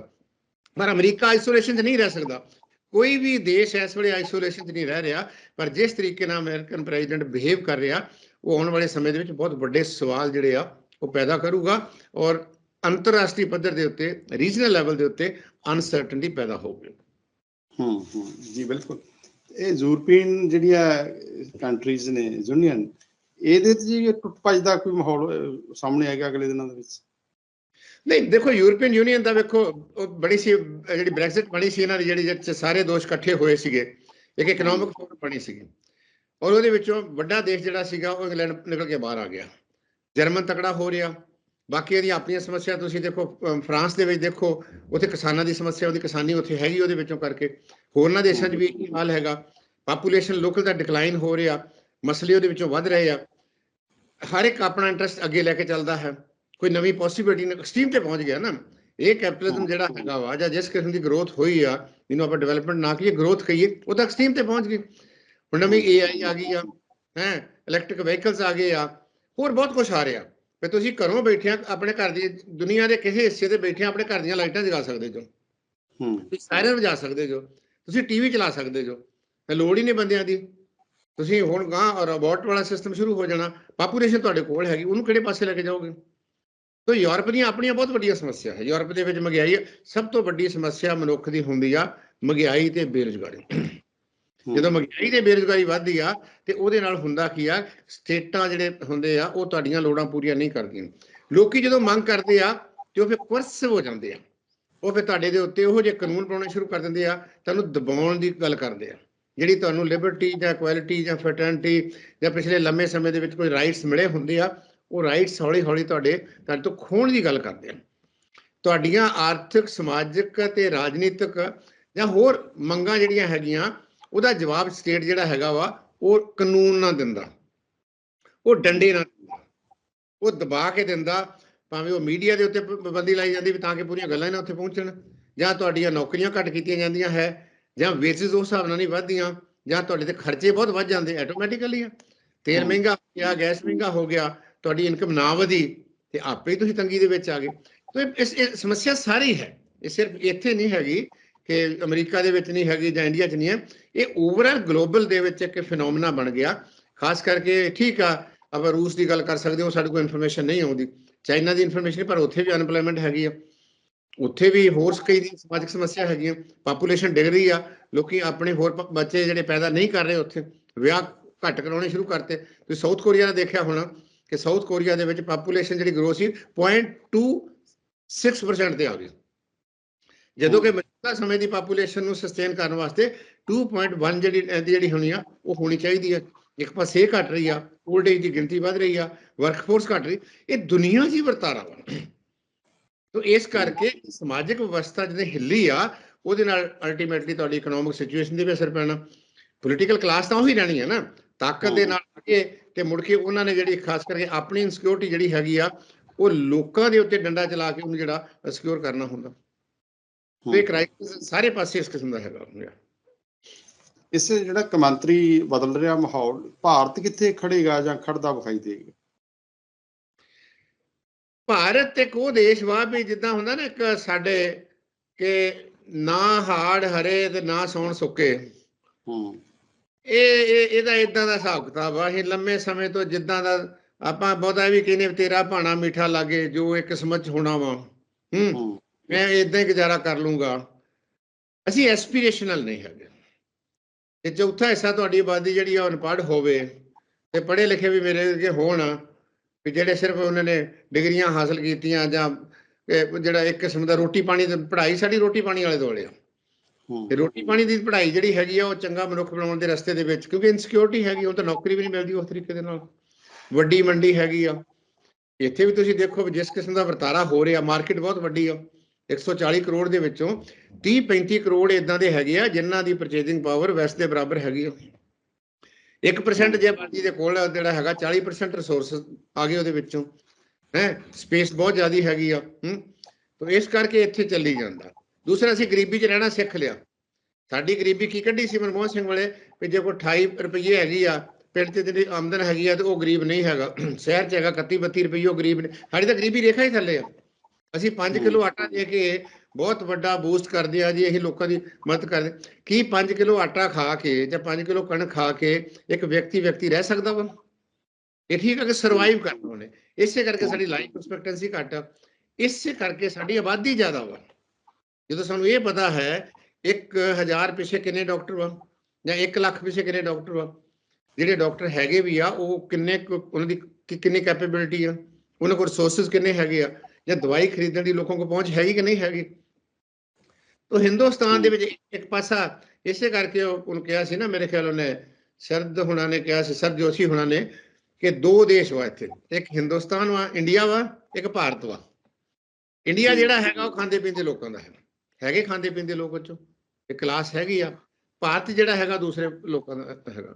ਪਰ ਅਮਰੀਕਾ ਆਈਸੋਲੇਸ਼ਨ 'ਚ ਨਹੀਂ ਰਹਿ ਸਕਦਾ। ਕੋਈ ਵੀ ਦੇਸ਼ ਇਸ ਵੇਲੇ ਆਈਸੋਲੇਸ਼ਨ 'ਚ ਨਹੀਂ ਰਹਿ ਰਿਹਾ, ਪਰ ਜਿਸ ਤਰੀਕੇ ਨਾਲ ਅਮਰੀਕਨ ਪ੍ਰੈਜ਼ੀਡੈਂਟ ਬਿਹੇਵ ਕਰ ਰਿਹਾ, ਉਹ ਆਉਣ ਵਾਲੇ ਸਮੇਂ ਦੇ ਵਿੱਚ ਬਹੁਤ ਵੱਡੇ ਸਵਾਲ ਜਿਹੜੇ ਆ, ਉਹ ਪੈਦਾ ਕਰੂਗਾ ਔਰ ਅੰਤਰਰਾਸ਼ਟਰੀ ਪੱਧਰ ਦੇ ਉੱਤੇ ਰੀਜਨਲ ਲੈਵਲ ਦੇ ਉੱਤੇ ਅਨਸਰਟਨਟੀ ਪੈਦਾ ਹੋਊਗੀ। ਹੂੰ ਹੂੰ, ਜੀ, ਬਿਲਕੁਲ। ਇਹ ਯੂਰਪੀਅਨ ਜਿਹੜੀਆਂ ਕੰਟਰੀਜ਼ ਨੇ ਯੂਨੀਅਨ ਇਹਦੇ ਤੇ ਜੀ ਟੁੱਟ ਭੱਜ ਦਾ ਕੋਈ ਮਾਹੌਲ ਅਹ, ਸਾਹਮਣੇ ਆਏਗਾ ਅਗਲੇ ਦਿਨਾਂ ਦੇ ਵਿੱਚ? ਨਹੀਂ ਦੇਖੋ ਯੂਰਪੀਅਨ ਯੂਨੀਅਨ ਦਾ ਵੇਖੋ ਉਹ ਬੜੀ ਸੀ ਜਿਹੜੀ ਬ੍ਰੈਕਜ਼ਿਟ ਬਣੀ ਸੀ ਇਹਨਾਂ ਦੀ ਜਿਹੜੀ ਜਿਹਦੇ 'ਚ ਸਾਰੇ ਦੋਸ਼ ਇਕੱਠੇ ਹੋਏ ਸੀਗੇ। ਇੱਕ ਇਕਨੋਮਿਕ ਫੋਰਮ ਬਣੀ ਸੀਗੀ। ਔਰ ਉਹਦੇ ਵਿੱਚੋਂ ਵੱਡਾ ਦੇਸ਼ ਜਿਹੜਾ ਸੀਗਾ ਉਹ ਇੰਗਲੈਂਡ ਨਿਕਲ ਕੇ ਬਾਹਰ ਆ ਗਿਆ। ਜਰਮਨ ਤਕੜਾ ਹੋ ਰਿਹਾ। ਬਾਕੀ ਇਹਦੀਆਂ ਆਪਣੀਆਂ ਸਮੱਸਿਆ ਤੁਸੀਂ ਦੇਖੋ ਫਰਾਂਸ ਦੇ ਵਿੱਚ ਦੇਖੋ, ਉੱਥੇ ਕਿਸਾਨਾਂ ਦੀ ਸਮੱਸਿਆ, ਉਹਦੀ ਕਿਸਾਨੀ ਉੱਥੇ ਹੈਗੀ ਉਹਦੇ ਵਿੱਚੋਂ ਕਰਕੇ। ਹੋਰਨਾਂ ਦੇਸ਼ਾਂ 'ਚ ਵੀ ਇਹੀ ਹਾਲ ਹੈਗਾ। ਪਾਪੂਲੇਸ਼ਨ ਲੋਕਲ ਦਾ ਡਿਕਲਾਈਨ ਹੋ ਰਿਹਾ, ਮਸਲੇ ਉਹਦੇ ਵਿੱਚੋਂ ਵੱਧ ਰਹੇ ਆ। ਹਰ ਇੱਕ ਆਪਣਾ ਇੰਟਰਸਟ ਅੱਗੇ ਲੈ ਕੇ ਚੱਲਦਾ ਹੈ। ਕੋਈ ਨਵੀਂ ਪੋਸਿਬਿਲਿਟੀ ਐਕਸਟ੍ਰੀਮ ਤੇ ਪਹੁੰਚ ਗਿਆ ਨਾ। ਇਹ ਕੈਪੀਟਲਿਜ਼ਮ ਜਿਹੜਾ ਹੈਗਾ ਵਾ, ਜਾਂ ਜਿਸ ਕਿਸਮ ਦੀ ਗਰੋਥ ਹੋਈ ਆ, ਜਿਹਨੂੰ ਆਪਾਂ ਡਿਵੈਲਪਮੈਂਟ ਨਾ ਕਹੀਏ ਗਰੋਥ ਕਹੀਏ, ਉਹ ਤਾਂ ਐਕਸਟ੍ਰੀਮ ਤੇ ਪਹੁੰਚ ਗਈ। ਹੁਣ ਨਵੀਂ ਏਆਈ ਆ ਗਈ ਆ, ਹੈ ਇਲੈਕਟ੍ਰਿਕ ਵਹੀਕਲਸ ਆ ਗਏ ਆ, ਹੋਰ ਬਹੁਤ ਕੁਝ ਆ ਰਿਹਾ। ਵੀ ਤੁਸੀਂ ਘਰੋਂ ਬੈਠਿਆਂ ਆਪਣੇ ਘਰ ਦੀ ਦੁਨੀਆ ਦੇ ਕਿਸੇ ਹਿੱਸੇ ਤੇ ਬੈਠਿਆਂ ਆਪਣੇ ਘਰ ਦੀਆਂ ਲਾਈਟਾਂ ਜਗਾ ਸਕਦੇ ਜੋ। ਹੂੰ। ਤੁਸੀਂ ਸਾਇਰਨ ਵਜਾ ਸਕਦੇ ਜੋ। ਤੁਸੀਂ ਟੀਵੀ ਚਲਾ ਸਕਦੇ ਜੋ। ਤੇ ਲੋੜ ਹੀ ਨਹੀਂ ਬੰਦਿਆਂ ਦੀ। ਤੁਸੀਂ ਹੁਣ ਗਾਂ ਰੋਬੋਟ ਵਾਲਾ ਸਿਸਟਮ ਸ਼ੁਰੂ ਹੋ ਜਾਣਾ। ਪਾਪੂਲੇਸ਼ਨ ਤੁਹਾਡੇ ਕੋਲ ਹੈਗੀ ਉਹਨੂੰ ਕਿਹੜੇ ਪਾਸੇ ਲੈ ਕੇ ਜਾਓਗੇ? ਤੋ ਯੂਰਪ ਦੀਆਂ ਆਪਣੀਆਂ ਬਹੁਤ ਵੱਡੀਆਂ ਸਮੱਸਿਆ ਹੈ। ਯੂਰਪ ਦੇ ਵਿੱਚ ਮਹਿੰਗਾਈ। ਸਭ ਤੋਂ ਵੱਡੀ ਸਮੱਸਿਆ ਮਨੁੱਖ ਦੀ ਹੁੰਦੀ ਆ ਮਹਿੰਗਾਈ ਤੇ ਬੇਰੁਜ਼ਗਾਰੀ। ਜਦੋਂ ਮਹਿੰਗਾਈ ਤੇ ਬੇਰੁਜ਼ਗਾਰੀ ਵੱਧਦੀ ਆ, ਤੇ ਉਹਦੇ ਨਾਲ ਹੁੰਦਾ ਕੀ ਆ, ਸਟੇਟਾਂ ਜਿਹੜੇ ਹੁੰਦੇ ਆ, ਉਹ ਤੁਹਾਡੀਆਂ ਲੋੜਾਂ ਪੂਰੀਆਂ ਨਹੀਂ ਕਰਦੀਆਂ। ਲੋਕੀ ਜਦੋਂ ਮੰਗ ਕਰਦੇ ਆ, ਤੇ ਉਹ ਫਿਰ ਕੋਰਸਿਵ ਹੋ ਜਾਂਦੇ ਆ। ਉਹ ਫਿਰ ਤੁਹਾਡੇ ਦੇ ਉੱਤੇ ਉਹੋ ਜਿਹੇ ਕਾਨੂੰਨ ਬਣਾਉਣੇ ਸ਼ੁਰੂ ਕਰ ਦਿੰਦੇ ਆ, ਤੁਹਾਨੂੰ ਦਬਾਉਣ ਦੀ ਗੱਲ ਕਰਦੇ ਆ। ਜਿਹੜੀ ਤੁਹਾਨੂੰ ਲਿਬਰਟੀ ਜਾਂ ਇਕੁਐਲਿਟੀ ਜਾਂ ਫਰਟਰਨਿਟੀ ਜਾਂ ਪਿਛਲੇ ਲੰਮੇ ਸਮੇਂ ਦੇ ਵਿੱਚ ਕੋਈ ਰਾਈਟਸ ਮਿਲੇ ਹੁੰਦੇ ਆ, ਉਹ ਰਾਈਟਸ ਹੌਲੀ ਹੌਲੀ ਤੁਹਾਡੇ ਤੁਹਾਡੇ ਤੋਂ ਖੋਣ ਦੀ ਗੱਲ ਕਰਦੇ ਆ। ਤੁਹਾਡੀਆਂ ਆਰਥਿਕ, ਸਮਾਜਿਕ ਤੇ ਰਾਜਨੀਤਿਕ ਜਾਂ ਹੋਰ ਮੰਗਾਂ ਜਿਹੜੀਆਂ ਹੈਗੀਆਂ ਉਹਦਾ ਜਵਾਬ ਸਟੇਟ ਜਿਹੜਾ ਹੈਗਾ ਵਾ ਉਹ ਕਾਨੂੰਨ ਨਾ ਦਿੰਦਾ। ਉਹ ਡੰਡੇ ਨਾਲ ਦਿੰਦਾ। ਉਹ ਦਬਾ ਕੇ ਦਿੰਦਾ ਭਾਵੇਂ ਉਹ ਮੀਡੀਆ ਦੇ ਉੱਤੇ ਪਾਬੰਦੀ ਲਾਈ ਜਾਂਦੀ ਵੀ ਤਾਂ ਕਿ ਪੂਰੀਆਂ ਗੱਲਾਂ ਹੀ ਨਾ ਉੱਥੇ ਪਹੁੰਚਣ। ਜਾਂ ਤੁਹਾਡੀਆਂ ਨੌਕਰੀਆਂ ਘੱਟ ਕੀਤੀਆਂ ਜਾਂਦੀਆਂ ਹੈ ਜਾਂ ਵੇਜਸ ਉਸ ਹਿਸਾਬ ਨਾਲ ਨਹੀਂ ਵੱਧਦੀਆਂ ਜਾਂ ਤੁਹਾਡੇ ਤੇ ਖਰਚੇ ਬਹੁਤ ਵੱਧ ਜਾਂਦੇ ਆਟੋਮੈਟਿਕਲੀ ਆ। ਤੇਲ। ਮਹਿੰਗਾ ਹੋ ਗਿਆ ਗੈਸ ਮਹਿੰਗਾ ਹੋ ਗਿਆ ਤੁਹਾਡੀ ਇਨਕਮ ਨਾ ਵਧੀ ਤੇ ਆਪੇ ਹੀ ਤੁਸੀਂ ਤੰਗੀ ਦੇ ਵਿੱਚ ਆ ਗਏ। ਤੋ ਇਸ ਸਮੱਸਿਆ ਸਾਰੀ ਹੈ। ਇਹ ਸਿਰਫ ਇੱਥੇ ਨਹੀਂ ਹੈਗੀ ਕਿ ਅਮਰੀਕਾ ਦੇ ਵਿੱਚ ਨਹੀਂ ਹੈਗੀ ਜਾਂ ਇੰਡੀਆ 'ਚ ਨਹੀਂ ਹੈ, ਇਹ ਓਵਰਆਲ ਗਲੋਬਲ ਦੇ ਵਿੱਚ ਇੱਕ ਫਿਨੋਮਨਾ ਬਣ ਗਿਆ। ਖਾਸ ਕਰਕੇ ਠੀਕ ਆ, ਆਪਾਂ ਰੂਸ ਦੀ ਗੱਲ ਕਰ ਸਕਦੇ ਹਾਂ ਸਾਡੇ ਕੋਲ ਇਨਫੋਰਮੇਸ਼ਨ ਨਹੀਂ ਆਉਂਦੀ। ਚਾਈਨਾ ਦੀ ਇਨਫੋਰਮੇਸ਼ਨ ਪਰ ਉੱਥੇ ਵੀ ਅਨਪਲੋਇਮੈਂਟ ਹੈਗੀ ਆ। ਉੱਥੇ ਵੀ ਹੋਰ ਕਈ ਦੀ ਸਮਾਜਿਕ ਸਮੱਸਿਆ ਹੈਗੀਆਂ। ਪਾਪੂਲੇਸ਼ਨ ਡਿੱਗ ਰਹੀ ਆ, ਲੋਕੀ ਆਪਣੇ ਹੋਰ ਬੱਚੇ ਜਿਹੜੇ ਪੈਦਾ ਨਹੀਂ ਕਰ ਰਹੇ ਉੱਥੇ, ਵਿਆਹ ਘੱਟ ਕਰਾਉਣੇ ਸ਼ੁਰੂ ਕਰਤੇ। ਤੁਸੀਂ ਸਾਊਥ ਕੋਰੀਆ ਦਾ ਦੇਖਿਆ ਹੋਣਾ ਕਿ ਸਾਊਥ ਕੋਰੀਆ ਦੇ ਵਿੱਚ ਪਾਪੂਲੇਸ਼ਨ ਜਿਹੜੀ ਗਰੋਥ ਸੀ 0.26% ਤੇ ਆ ਗਈ। ਜਦੋਂ ਕਿ ਮੌਜੂਦਾ ਸਮੇਂ ਦੀ ਪਾਪੂਲੇਸ਼ਨ ਨੂੰ ਸਸਟੇਨ ਕਰਨ ਵਾਸਤੇ 2.1 ਜਿਹੜੀ ਇਹਦੀ ਜਿਹੜੀ ਹੋਣੀ ਆ ਉਹ ਹੋਣੀ ਚਾਹੀਦੀ ਹੈ ਇੱਕ ਪਾਸੇ ਇਹ ਘਟ ਰਹੀ ਆ 올ਡ ਏਜ ਦੀ ਗਿਣਤੀ ਵੱਧ ਰਹੀ ਆ ਵਰਕਫੋਰਸ ਘਟ ਰਹੀ ਇਹ ਦੁਨੀਆ ਦੀ ਵਰਤਾਰਾ ਵਾ ਤੋ ਇਸ ਕਰਕੇ ਸਮਾਜਿਕ ਵਿਵਸਥਾ ਜਿਹਦੇ ਹਿੱਲੀ ਆ ਉਹਦੇ ਨਾਲ ਅਲਟੀਮੇਟਲੀ ਤੁਹਾਡੀ ਇਕਨੋਮਿਕ ਸਿਚੁਏਸ਼ਨ ਦੇ ਵੀ ਅਸਰ ਪੈਣਾ। ਪੋਲੀਟੀਕਲ ਕਲਾਸ ਤਾਂ ਉਹੀ ਰਹਿਣੀ ਹੈ ਨਾ ਤਾਕਤ ਦੇ। ਨਾਲ ਅੱਗੇ ਤੇ ਮੁੜ ਕੇ ਉਹਨਾਂ ਨੇ ਜਿਹੜੀ ਖਾਸ ਕਰਕੇ ਆਪਣੀ ਇਨਸਿਕਿਉਰਿਟੀ ਜਿਹੜੀ ਹੈਗੀ ਆ ਉਹ ਲੋਕਾਂ ਦੇ ਉੱਤੇ ਡੰਡਾ ਚਲਾ ਕੇ ਉਹਨੂੰ ਜਿਹੜਾ ਸਿਕਿਉਰ ਕਰਨਾ ਹੁੰਦਾ। ਤੇ ਕ੍ਰਾਈਸਿਸ ਸਾਰੇ ਪਾਸੇ ਇਸ ਕਿਸਮ ਦਾ ਹੈਗਾ ਇਸ ਜਿਹੜਾ ਕਮਾਂਤਰੀ ਬਦਲ ਰਿਹਾ ਮਾਹੌਲ ਭਾਰਤ ਕਿੱਥੇ ਖੜੇਗਾ ਜਾਂ ਖੜਦਾ ਵਿਖਾਈ ਦੇਗਾ ਭਾਰਤ ਇੱਕ ਉਹ ਦੇਸ਼ ਵਾ ਵੀ ਜਿੱਦਾਂ ਹੁੰਦਾ ਨਾ ਇੱਕ ਸਾਡੇ ਕਿ ਨਾ ਹਾੜ ਹਰੇ ਤੇ ਨਾ ਸੌਣ ਸੁੱਕੇ। ਹੂੰ। ਇਹ ਇਹ ਇਹਦਾ ਇਦਾਂ ਦਾ ਹਿਸਾਬ ਕਿਤਾਬ ਆ ਇਹ ਲੰਮੇ ਸਮੇਂ ਤੋਂ ਜਿੱਦਾਂ ਦਾ ਆਪਾਂ ਬਹੁਤਾ ਵੀ ਕਹਿੰਦੇ ਤੇਰਾ ਭਾਣਾ ਮਿੱਠਾ ਲਾਗੇ ਜੋ ਇਹ ਕਿਸਮਤ ਚ ਹੋਣਾ ਵਾ। ਹੂੰ। ਮੈਂ ਇਦਾਂ ਹੀ ਗੁਜ਼ਾਰਾ ਕਰ ਲੂੰਗਾ। ਅਸੀਂ ਐਸਪੀਰੇਸ਼ਨਲ ਨਹੀਂ ਹੈਗੇ। ਤੇ ਚੌਥਾ ਹਿੱਸਾ ਤੁਹਾਡੀ ਆਬਾਦੀ ਜਿਹੜੀ ਆ ਅਨਪੜ੍ਹ ਹੋਵੇ ਤੇ ਪੜ੍ਹੇ ਲਿਖੇ ਵੀ ਮੇਰੇ ਵਰਗੇ ਹੋਣ ਵੀ ਜਿਹੜੇ ਸਿਰਫ ਉਹਨਾਂ ਨੇ ਡਿਗਰੀਆਂ ਹਾਸਲ ਕੀਤੀਆਂ ਜਾਂ ਜਿਹੜਾ ਇੱਕ ਕਿਸਮ ਦਾ ਰੋਟੀ ਪਾਣੀ ਦੀ ਪੜ੍ਹਾਈ ਸਾਡੀ ਰੋਟੀ ਪਾਣੀ ਵਾਲੇ ਦੁਆਲੇ ਆ। ਤੇ ਰੋਟੀ ਪਾਣੀ ਦੀ ਪੜ੍ਹਾਈ ਜਿਹੜੀ ਹੈਗੀ ਆ ਉਹ ਚੰਗਾ ਮਨੁੱਖ ਬਣਾਉਣ ਦੇ ਰਸਤੇ ਦੇ ਵਿੱਚ ਕਿਉਂਕਿ ਇਨਸਿਕਿਉਰਿਟੀ ਹੈਗੀ ਉਹ ਤਾਂ ਨੌਕਰੀ ਵੀ ਨਹੀਂ ਮਿਲਦੀ ਉਸ ਤਰੀਕੇ ਦੇ ਨਾਲ। ਵੱਡੀ ਮੰਡੀ ਹੈਗੀ ਆ। ਇੱਥੇ ਵੀ ਤੁਸੀਂ ਦੇਖੋ ਜਿਸ ਕਿਸਮ ਦਾ ਵਰਤਾਰਾ ਹੋ ਰਿਹਾ ਮਾਰਕੀਟ ਬਹੁਤ ਵੱਡੀ ਆ। 140 ਕਰੋੜ ਦੇ ਵਿੱਚੋਂ 30 35 ਕਰੋੜ ਇਦਾਂ ਦੇ ਹੈਗੇ ਆ, ਜਿਨ੍ਹਾਂ ਦੀ ਪਰਚੇਜ਼ਿੰਗ ਪਾਵਰ ਵੈਸਟ ਦੇ ਬਰਾਬਰ ਹੈਗੀ ਆ। 1% ਜੇ ਆਬਾਦੀ ਦੇ ਕੋਲ ਜਿਹੜਾ ਹੈਗਾ 40% ਰਿਸੋਰਸ ਆ ਗਏ ਉਹਦੇ ਵਿੱਚੋਂ। ਹੈ ਸਪੇਸ ਬਹੁਤ ਜ਼ਿਆਦੀ ਹੈਗੀ ਆ, ਹੂੰ। ਤਾਂ ਇਸ ਕਰਕੇ ਇੱਥੇ ਚੱਲੀ ਜਾਂਦਾ। ਦੂਸਰਾ, ਅਸੀਂ ਗਰੀਬੀ 'ਚ ਰਹਿਣਾ ਸਿੱਖ ਲਿਆ। ਸਾਡੀ ਗਰੀਬੀ ਕੀ ਕੱਢੀ ਸੀ ਮਨਮੋਹਨ ਸਿੰਘ ਵਾਲੇ? ਵੀ ਜੇ ਕੋਈ 28 ਰੁਪਏ ਹੈਗੀ ਆ, ਪਿੰਡ 'ਚ ਜਿਹੜੀ ਆਮਦਨ ਹੈਗੀ ਆ, ਤੇ ਉਹ ਗਰੀਬ ਨਹੀਂ ਹੈਗਾ। ਸ਼ਹਿਰ 'ਚ ਹੈਗਾ 31 32 ਰੁਪਏ ਉਹ ਗਰੀਬ ਨੇ। ਸਾਡੀ ਤਾਂ ਗਰੀਬੀ ਰੇਖਾ ਹੀ ਥੱਲੇ ਆ। ਅਸੀਂ 5 ਕਿਲੋ ਆਟਾ ਦੇ ਕੇ ਬਹੁਤ ਵੱਡਾ ਬੂਸਟ ਕਰਦੇ ਆ ਜੀ ਅਸੀਂ ਲੋਕਾਂ ਦੀ ਮਦਦ ਕਰਦੇ ਕੀ 5 ਕਿਲੋ ਆਟਾ ਖਾ ਕੇ ਜਾਂ 5 ਕਿਲੋ ਕਣਕ ਖਾ ਕੇ ਇੱਕ ਵਿਅਕਤੀ ਵਿਅਕਤੀ ਰਹਿ ਸਕਦਾ ਵਾ? ਇਹ ਠੀਕ ਹੈ ਕਿ ਸਰਵਾਈਵ ਕਰਨਾ ਉਹਨੇ। ਇਸੇ ਕਰਕੇ ਸਾਡੀ ਲਾਈਫ ਐਕਸਪੈਕਟੈਂਸੀ ਘੱਟ ਇਸੇ ਕਰਕੇ ਸਾਡੀ ਆਬਾਦੀ ਜ਼ਿਆਦਾ ਵਾ। ਜਦੋਂ ਸਾਨੂੰ ਇਹ ਪਤਾ ਹੈ 1000 ਪਿੱਛੇ ਕਿੰਨੇ ਡਾਕਟਰ ਵਾ? ਜਾਂ 1 ਲੱਖ ਪਿੱਛੇ ਕਿੰਨੇ ਡਾਕਟਰ ਵਾ? ਜਿਹੜੇ ਡਾਕਟਰ ਹੈਗੇ ਵੀ ਆ ਉਹ ਕਿੰਨੇ ਉਹਨਾਂ ਦੀ ਕਿੰਨੀ ਕੈਪੇਬਿਲਿਟੀ ਆ? ਉਹਨਾਂ ਕੋਲ ਰਿਸੋਰਸਸ ਕਿੰਨੇ ਹੈਗੇ ਆ? ਜਾਂ ਦਵਾਈ ਖਰੀਦਣ ਦੀ ਲੋਕਾਂ ਕੋਲ ਪਹੁੰਚ ਹੈਗੀ ਕਿ ਨਹੀਂ ਹੈਗੀ? ਤੋ ਹਿੰਦੁਸਤਾਨ ਦੇ ਵਿੱਚ ਇੱਕ ਪਾਸਾ ਇਸੇ ਕਰਕੇ ਉਹਨੂੰ ਕਿਹਾ ਸੀ ਨਾ, ਮੇਰੇ ਖਿਆਲ ਉਹਨੇ ਸਰਦ ਹੁਣਾਂ ਨੇ ਕਿਹਾ ਸੀ ਸਰ ਜੋਸ਼ੀ ਹੁਣਾਂ ਨੇ ਕਿ ਦੋ ਦੇਸ਼ ਵਾ ਇੱਥੇ। ਇੱਕ ਹਿੰਦੁਸਤਾਨ ਵਾ, ਇੰਡੀਆ ਵਾ, ਇੱਕ ਭਾਰਤ ਵਾ। ਇੰਡੀਆ ਜਿਹੜਾ ਹੈਗਾ ਉਹ ਖਾਂਦੇ ਪੀਂਦੇ ਲੋਕਾਂ ਦਾ ਹੈ। ਹੈਗੇ ਖਾਂਦੇ ਪੀਂਦੇ ਲੋਕ ਵਿੱਚੋਂ ਚੋਂ? ਇੱਕ ਕਲਾਸ ਹੈਗੀ ਆ। ਭਾਰਤ ਜਿਹੜਾ ਹੈਗਾ ਦੂਸਰੇ ਲੋਕਾਂ ਦਾ ਹੈਗਾ।